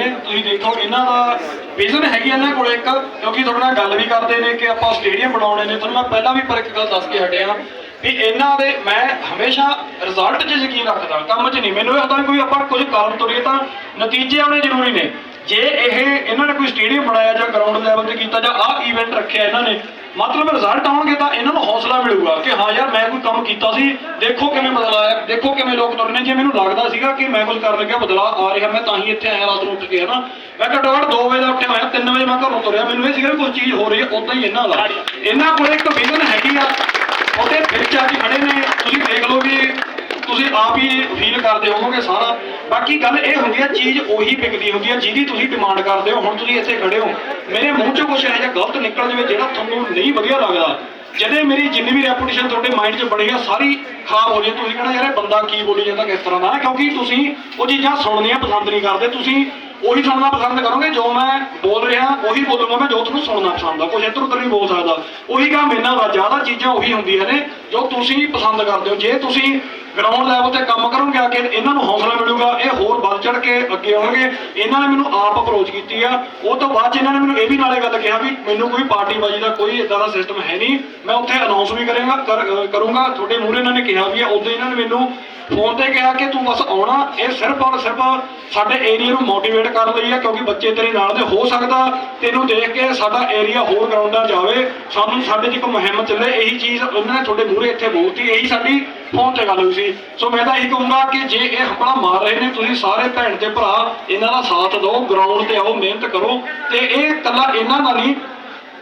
ਇਹ ਤੁਸੀਂ ਦੇਖੋ, ਇਹਨਾਂ ਦਾ ਵਿਜ਼ਨ ਹੈਗੀ ਇਹਨਾਂ ਕੋਲ ਇੱਕ, ਕਿਉਂਕਿ ਤੁਹਾਡੇ ਨਾਲ ਗੱਲ ਵੀ ਕਰਦੇ ਨੇ ਕਿ ਆਪਾਂ ਸਟੇਡੀਅਮ ਬਣਾਉਣੇ ਨੇ। ਤੁਹਾਨੂੰ ਮੈਂ ਪਹਿਲਾਂ ਵੀ ਪਰ ਇੱਕ ਗੱਲ ਦੱਸ ਕੇ ਹਟਿਆ ਵੀ ਇਹਨਾਂ ਦੇ ਮੈਂ ਹਮੇਸ਼ਾ ਰਿਜ਼ਲਟ 'ਚ ਯਕੀਨ ਰੱਖਦਾ, ਕੰਮ 'ਚ ਨਹੀਂ। ਮੈਨੂੰ ਇਹ ਹੁੰਦਾ ਵੀ ਕੋਈ ਆਪਾਂ ਕੁਝ ਕਾਰਨ ਤੁਰੀਏ ਤਾਂ ਨਤੀਜੇ ਆਉਣੇ ਜ਼ਰੂਰੀ ਨੇ। ਜੇ ਇਹ, ਇਹਨਾਂ ਨੇ ਕੋਈ ਸਟੇਡੀਅਮ ਬਣਾਇਆ ਜਾਂ ਗਰਾਊਂਡ ਲੈਵਲ ਤੇ ਕੀਤਾ ਜਾਂ ਆਹ ਇਵੈਂਟ ਰੱਖਿਆ ਇਹਨਾਂ ਨੇ ਮਤਲਬ ਰਿਜ਼ਲਟ ਆਉਣਗੇ ਤਾਂ ਇਹਨਾਂ ਨੂੰ ਹੌਸਲਾ ਮਿਲੂਗਾ ਕਿ ਹਾਂ ਯਾਰ ਮੈਂ ਕੋਈ ਕੰਮ ਕੀਤਾ ਸੀ, ਦੇਖੋ ਕਿਵੇਂ ਬਦਲਾ ਆਇਆ, ਦੇਖੋ ਕਿਵੇਂ ਲੋਕ ਤੁਰਨੇ ਜੇ ਮੈਨੂੰ ਲੱਗਦਾ ਸੀਗਾ ਕਿ ਮੈਂ ਕੁਝ ਕਰਨ ਲੱਗਿਆ ਬਦਲਾ ਆ ਰਿਹਾ, ਮੈਂ ਤਾਂ ਹੀ ਇੱਥੇ ਆਇਆ ਰਾਤ ਨੂੰ ਉੱਠ ਕੇ, ਹਨਾ। ਮੈਂ ਘੱਟੋ ਘੱਟ 2 ਵਜੇ ਦਾ ਉੱਠਿਆ ਹੋਇਆ 3 ਵਜੇ ਮੈਂ ਘਰੋਂ ਤੁਰਿਆ। ਮੈਨੂੰ ਇਹ ਸੀਗਾ ਵੀ ਕੁਝ ਚੀਜ਼ ਹੋ ਰਹੀ ਹੈ ਉਦਾਂ ਹੀ ਇਹਨਾਂ ਦਾ। ਇਹਨਾਂ ਕੋਲ ਇੱਕ ਵਿਜ਼ਨ ਹੈਗੀ ਆ, ਉਹਦੇ ਵਿੱਚ ਆ ਖੜੇ ਨੇ। ਤੁਸੀਂ ਦੇਖ ਲਓ ਵੀ ਤੁਸੀਂ ਆਪ ਹੀ ਫੀਲ ਕਰਦੇ ਹੋਵੋਗੇ ਸਾਰਾ। ਬਾਕੀ ਗੱਲ ਇਹ ਹੁੰਦੀ ਹੈ, ਚੀਜ਼ ਉਹੀ ਵਿਕਦੀ ਹੁੰਦੀ ਹੈ, ਜਿਹਦੀ ਤੁਸੀਂ ਡਿਮਾਂਡ ਕਰਦੇ ਹੋ। ਹੁਣ ਤੁਸੀਂ ਇੱਥੇ ਖੜੇ ਹੋ ਮੇਰੇ ਮੂੰਹ ਚੋਂ ਕੁਝ ਇਹੋ ਜਿਹਾ ਗਲਤ ਨਿਕਲ ਜਾਵੇ ਜਿਹੜਾ ਤੁਹਾਨੂੰ ਨਹੀਂ ਵਧੀਆ ਲੱਗਦਾ। ਜਦੇ ਮੇਰੀ ਜਿੰਨੀ ਵੀ ਰੈਪੂਟੇਸ਼ਨ ਤੁਹਾਡੇ ਮਾਈਂਡ 'ਚ ਬਣੀ ਆ, ਸਾਰੀ ਖਰਾਬ ਹੋ ਜੇ। ਤੁਸੀਂ ਕਹਣਾ, ਯਾਰ ਇਹ ਬੰਦਾ ਕੀ ਬੋਲੀ ਜਾਂਦਾ ਕਿਸ ਤਰ੍ਹਾਂ ਦਾ? ਕਿਉਂਕਿ ਤੁਸੀਂ ਉਹ ਚੀਜ਼ਾਂ ਸੁਣਨੀਆਂ ਪਸੰਦ ਨਹੀਂ ਕਰਦੇ। ਤੁਸੀਂ ਉਹੀ ਸੁਣਨਾ ਪਸੰਦ ਕਰੋਗੇ, ਜੋ ਮੈਂ ਬੋਲ ਰਿਹਾ, ਉਹੀ ਬੋਲੂੰਗਾ ਮੈਂ ਜੋ ਤੁਹਾਨੂੰ ਸੁਣਨਾ ਪਸੰਦ ਆ। ਕੁਝ ਇੱਧਰ ਉੱਧਰ ਨਹੀਂ ਬੋਲ ਸਕਦਾ। ਉਹੀ ਕੰਮ ਇਹਨਾਂ ਦਾ ਜ਼ਿਆਦਾ ਚੀਜ਼ਾਂ ਉਹੀ ਹੁੰਦੀਆਂ ਨੇ, ਜੋ ਤੁਸੀਂ ਪਸੰਦ ਕਰਦੇ ਹੋ। ਜੇ ਤੁਸੀਂ ਗਰਾਊਂਡ ਲੈਵਲ ਤੇ ਕੰਮ ਕਰੋਗੇ ਆ ਇਹਨਾਂ ਨੂੰ ਹੌਸਲਾ ਮਿਲੂਗਾ, ਇਹ ਹੋਰ ਵੱਧ ਚੜ ਕੇ ਅੱਗੇ ਆਉਣਗੇ। ਇਹਨਾਂ ਨੇ ਮੈਨੂੰ ਆਪ ਅਪਰੋਚ ਕੀਤੀ ਆ। ਉਹ ਤੋਂ ਬਾਅਦ 'ਚ ਇਹਨਾਂ ਨੇ ਮੈਨੂੰ ਇਹ ਵੀ ਨਾਲੇ ਗੱਲ ਕਿਹਾ ਵੀ ਮੈਨੂੰ ਕੋਈ ਪਾਰਟੀਬਾਜ਼ੀ ਦਾ ਕੋਈ ਇਦਾਂ ਦਾ ਸਿਸਟਮ ਹੈ ਨਹੀਂ। ਮੈਂ ਉੱਥੇ ਅਨਾਉਂਸ ਵੀ ਕਰਾਂਗਾ ਕਰੂੰਗਾ। ਤੁਹਾਡੇ ਮੂਹਰੇ ਇਹਨਾਂ ਨੇ ਕਿਹਾ ਵੀ ਆ, ਉਦੋਂ ਇਹਨਾਂ ਨੇ ਮੈਨੂੰ ਫੋਨ ਤੇ ਕਿਹਾ ਕਿ ਤੂੰ ਬਸ ਆਉਣਾ, ਇਹ ਸਿਰਫ ਔਰ ਸਿਰਫ ਸਾਡੇ ਏਰੀਆ ਨੂੰ ਮੋਟੀਵੇਟ ਕਰਨ ਲਈ ਆ ਕਿਉਂਕਿ ਬੱਚੇ ਤੇਰੇ ਨਾਲ ਦੇ ਹੋ ਸਕਦਾ, ਤੈਨੂੰ ਦੇਖ ਕੇ ਸਾਡਾ ਏਰੀਆ ਹੋਰ ਗਰਾਊਂਡਾਂ ਜਾਵੇ, ਸਾਨੂੰ ਸਾਡੇ 'ਚ ਇੱਕ ਮੁਹਿੰਮ ਚੱਲੇ, ਇਹੀ ਚੀਜ਼ ਉਹਨਾਂ ਨੇ ਤੁਹਾਡੇ ਮੂਹਰੇ ਇੱਥੇ ਬੋਲਤੀ, ਇਹੀ ਸਾਡੀ ਫੋਨ ਤੇ ਗੱਲ ਹੋਈ ਸੀ। ਸੋ ਮੈਂ ਤਾਂ ਇਹੀ ਕਹੂੰਗਾ ਕਿ ਜੇ ਇਹ ਹੰਪਲਾ ਮਾਰ ਰਹੇ ਨੇ, ਤੁਸੀਂ ਸਾਰੇ ਭੈਣ ਤੇ ਭਰਾ, ਇਹਨਾਂ ਦਾ ਸਾਥ ਦਿਓ ਗਰਾਊਂਡ ਤੇ ਆਓ, ਮਿਹਨਤ ਕਰੋ, ਤੇ ਇਹ ਕੱਲਾ ਇਹਨਾਂ ਨਾਲ ਨਹੀਂ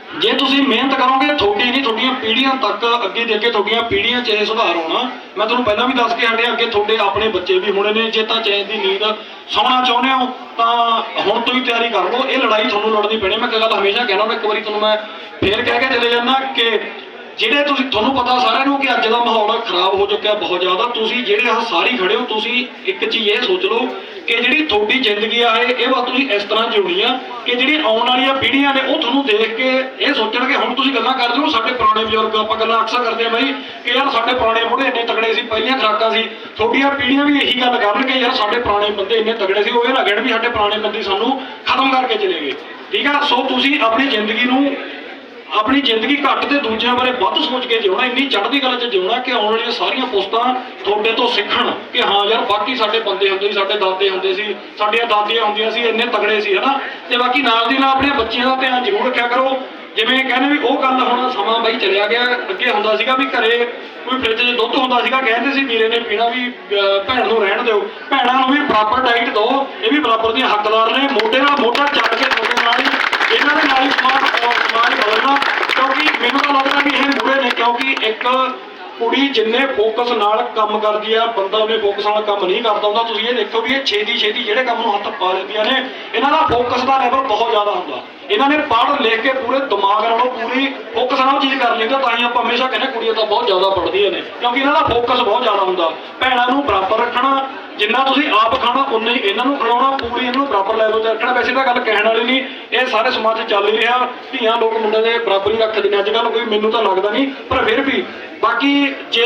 ਜੇ ਤੁਸੀਂ ਮਿਹਨਤ ਕਰੋਗੇ, ਤੁਹਾਡੀ ਨਹੀਂ, ਤੁਹਾਡੀਆਂ ਪੀੜ੍ਹੀਆਂ ਤੱਕ ਅੱਗੇ ਦੇ ਅੱਗੇ ਤੁਹਾਡੀਆਂ ਪੀੜ੍ਹੀਆਂ 'ਚ ਇਹ ਸੁਧਾਰ ਹੋਣਾ। ਮੈਂ ਤੁਹਾਨੂੰ ਪਹਿਲਾਂ ਵੀ ਦੱਸ ਕੇ ਹਟਿਆ, ਅੱਗੇ ਤੁਹਾਡੇ ਆਪਣੇ ਬੱਚੇ ਵੀ ਹੋਣੇ ਨੇ। ਜੇ ਤਾਂ ਚੈਨ ਦੀ ਨੀਂਦ ਸੌਣਾ ਚਾਹੁੰਦੇ ਹੋ, ਤਾਂ ਹੁਣ ਤੋਂ ਹੀ ਤਿਆਰੀ ਕਰ ਲਓ। ਇਹ ਲੜਾਈ ਤੁਹਾਨੂੰ ਲੜਨੀ ਪੈਣੀ ਮੈਂ ਇੱਕ ਗੱਲ ਹਮੇਸ਼ਾ ਕਹਿਣਾ ਮੈਂ ਇੱਕ ਵਾਰੀ ਤੁਹਾਨੂੰ ਮੈਂ ਫੇਰ ਕਹਿ ਕੇ ਚਲੇ ਜਾਂਦਾ ਕਿ ਜਿਹੜੇ ਤੁਸੀਂ, ਤੁਹਾਨੂੰ ਪਤਾ ਸਾਰਿਆਂ ਨੂੰ ਕਿ ਅੱਜ ਦਾ ਮਾਹੌਲ ਖਰਾਬ ਹੋ ਚੁੱਕਿਆ ਬਹੁਤ ਜ਼ਿਆਦਾ। ਤੁਸੀਂ ਜਿਹੜੇ ਆਹ ਸਾਰੀ ਖੜੇ ਹੋ, ਤੁਸੀਂ ਇੱਕ ਚੀਜ਼ ਇਹ ਸੋਚ ਲਓ ਕਿ ਜਿਹੜੀ ਤੁਹਾਡੀ ਜ਼ਿੰਦਗੀ ਆ, ਇਹ ਇਹ ਵਾ ਤੁਸੀਂ ਇਸ ਤਰ੍ਹਾਂ ਜਿਉਣੀ ਆ ਕਿ ਜਿਹੜੀ ਆਉਣ ਵਾਲੀਆਂ ਪੀੜ੍ਹੀਆਂ ਨੇ, ਉਹ ਤੁਹਾਨੂੰ ਦੇਖ ਕੇ ਇਹ ਸੋਚਣਗੇ ਹੁਣ ਤੁਸੀਂ ਗੱਲਾਂ ਕਰਦੇ ਹੋ, ਸਾਡੇ ਪੁਰਾਣੇ ਬਜ਼ੁਰਗ, ਆਪਾਂ ਗੱਲਾਂ ਅਕਸਰ ਕਰਦੇ ਆ ਬਾਈ ਕਿ ਯਾਰ ਸਾਡੇ ਪੁਰਾਣੇ ਬੁੜੇ ਇੰਨੇ ਤਗੜੇ ਸੀ, ਪਹਿਲੀਆਂ ਖੁਰਾਕਾਂ ਸੀ। ਤੁਹਾਡੀਆਂ ਪੀੜ੍ਹੀਆਂ ਵੀ ਇਹੀ ਗੱਲ ਕਰਨਗੇ ਯਾਰ ਸਾਡੇ ਪੁਰਾਣੇ ਬੰਦੇ ਇੰਨੇ ਤਗੜੇ ਸੀ, ਉਹ ਇਹ ਨਾ ਕਹਿਣ ਵੀ ਸਾਡੇ ਪੁਰਾਣੇ ਬੰਦੇ ਸਾਨੂੰ ਖਤਮ ਕਰਕੇ ਚਲੇ ਗਏ। ਠੀਕ ਆ? ਸੋ ਤੁਸੀਂ ਆਪਣੀ ਜ਼ਿੰਦਗੀ ਨੂੰ ਆਪਣੀ ਜ਼ਿੰਦਗੀ ਘੱਟ ਤੇ ਦੂਜਿਆਂ ਬਾਰੇ ਵੱਧ ਸੋਚ ਕੇ ਜਿਉਣਾ ਇੰਨੀ ਚੜ੍ਹਦੀ ਕਲਾ 'ਚ ਜਿਉਣਾ ਕਿ ਆਉਣ ਵਾਲੀਆਂ ਸਾਰੀਆਂ ਪੁਸਤਾਂ ਤੁਹਾਡੇ ਤੋਂ ਸਿੱਖਣ ਕਿ ਹਾਂ ਯਾਰ ਬਾਕੀ ਸਾਡੇ ਬੰਦੇ ਹੁੰਦੇ ਸੀ ਸਾਡੇ ਦਾਦੇ ਹੁੰਦੇ ਸੀ ਸਾਡੀਆਂ ਦਾਦੀਆਂ ਹੁੰਦੀਆਂ ਸੀ ਇੰਨੇ ਤਗੜੇ ਸੀ ਹਨਾ? ਤੇ ਬਾਕੀ ਨਾਲ ਦੀ ਨਾਲ ਆਪਣੇ ਬੱਚਿਆਂ ਦਾ ਧਿਆਨ ਜ਼ਰੂਰ ਰੱਖਿਆ ਕਰੋ। ਜਿਵੇਂ ਕਹਿੰਦੇ ਵੀ ਉਹ ਗੱਲ ਹੁਣ ਸਮਾਂ ਬਾਈ ਚਲਿਆ ਗਿਆ ਅੱਗੇ ਹੁੰਦਾ ਸੀਗਾ ਵੀ ਘਰੇ ਕੋਈ ਫ੍ਰਿਜ 'ਚ ਦੁੱਧ ਹੁੰਦਾ ਸੀਗਾ ਕਹਿੰਦੇ ਸੀ ਵੀਰੇ ਨੇ ਪੀਣਾ ਵੀ ਅਹ, ਭੈਣ ਨੂੰ ਰਹਿਣ ਦਿਓ। ਭੈਣਾਂ ਨੂੰ ਵੀ ਬਰਾਬਰ ਡਾਈਟ ਦਿਓ ਇਹ ਵੀ ਬਰਾਬਰ ਦੀਆਂ ਹੱਕਦਾਰ ਨੇ ਮੋਢੇ ਨਾਲ ਮੋਢਾ ਚੱਕ ਕੇ ਇਹਨਾਂ ਦੇ ਨਾਲ ਹੀ ਸਮਾਜ ਸਮਾਜ ਬਦਲਣਾ, ਕਿਉਂਕਿ ਮੈਨੂੰ ਤਾਂ ਲੱਗਦਾ ਵੀ ਇਹ ਬੁਰੇ ਨੇ, ਕਿਉਂਕਿ ਇੱਕ ਕੁੜੀ ਜਿੰਨੇ ਫੋਕਸ ਨਾਲ ਕੰਮ ਕਰਦੀ ਆ, ਬੰਦਾ ਉਹਨੇ ਫੋਕਸ ਨਾਲ ਕੰਮ ਨਹੀਂ ਕਰਦਾ ਹੁੰਦਾ। ਤੁਸੀਂ ਇਹ ਦੇਖੋ ਵੀ ਇਹ ਛੇਤੀ ਛੇਤੀ ਜਿਹੜੇ ਕੰਮ ਨੂੰ ਹੱਥ ਪਾ ਲੈਂਦੀਆਂ ਨੇ, ਇਹਨਾਂ ਦਾ ਫੋਕਸ ਦਾ ਲੈਵਲ ਬਹੁਤ ਜ਼ਿਆਦਾ ਹੁੰਦਾ। ਇਹਨਾਂ ਨੇ ਪੜ੍ਹ ਲਿਖ ਕੇ ਪੂਰੇ ਦਿਮਾਗ ਨਾਲੋਂ ਪੂਰੀ ਫੋਕਸ ਨਾਲ ਚੀਜ਼ ਕਰ ਲਈ ਤਾਂ ਹੀ ਆਪਾਂ ਹਮੇਸ਼ਾ ਕਹਿੰਦੇ ਕੁੜੀਆਂ ਤਾਂ ਬਹੁਤ ਜ਼ਿਆਦਾ ਪੜ੍ਹਦੀਆਂ ਨੇ, ਕਿਉਂਕਿ ਇਹਨਾਂ ਦਾ ਫੋਕਸ ਬਹੁਤ ਜ਼ਿਆਦਾ ਹੁੰਦਾ। ਭੈਣਾਂ ਨੂੰ ਬਰਾਬਰ ਰੱਖਣਾ, ਜਿੰਨਾ ਤੁਸੀਂ ਆਪ ਖਾਣਾ, ਉਨਾ ਹੀ ਇਹਨਾਂ ਨੂੰ ਖਿਲਾਉਣਾ, ਪੂਰੀ ਇਹਨਾਂ ਨੂੰ ਬਰਾਬਰ ਲੈਵਲ ਤੇ ਰੱਖਣਾ। ਵੈਸੇ ਤਾਂ ਗੱਲ ਕਹਿਣ ਵਾਲੀ ਨਹੀਂ, ਇਹ ਸਾਰੇ ਸਮਾਜ 'ਚ ਚੱਲ ਹੀ ਰਿਹਾ। ਧੀਆਂ ਲੋਕ ਮੁੰਡਿਆਂ ਦੇ ਬਰਾਬਰ ਹੀ ਰੱਖਦੇ ਨੇ। ਅੱਜ ਕੱਲ੍ਹ ਕੋਈ ਮੈਨੂੰ ਤਾਂ ਲੱਗਦਾ ਨਹੀਂ, ਪਰ ਫਿਰ ਵੀ ਬਾਕੀ ਜੇ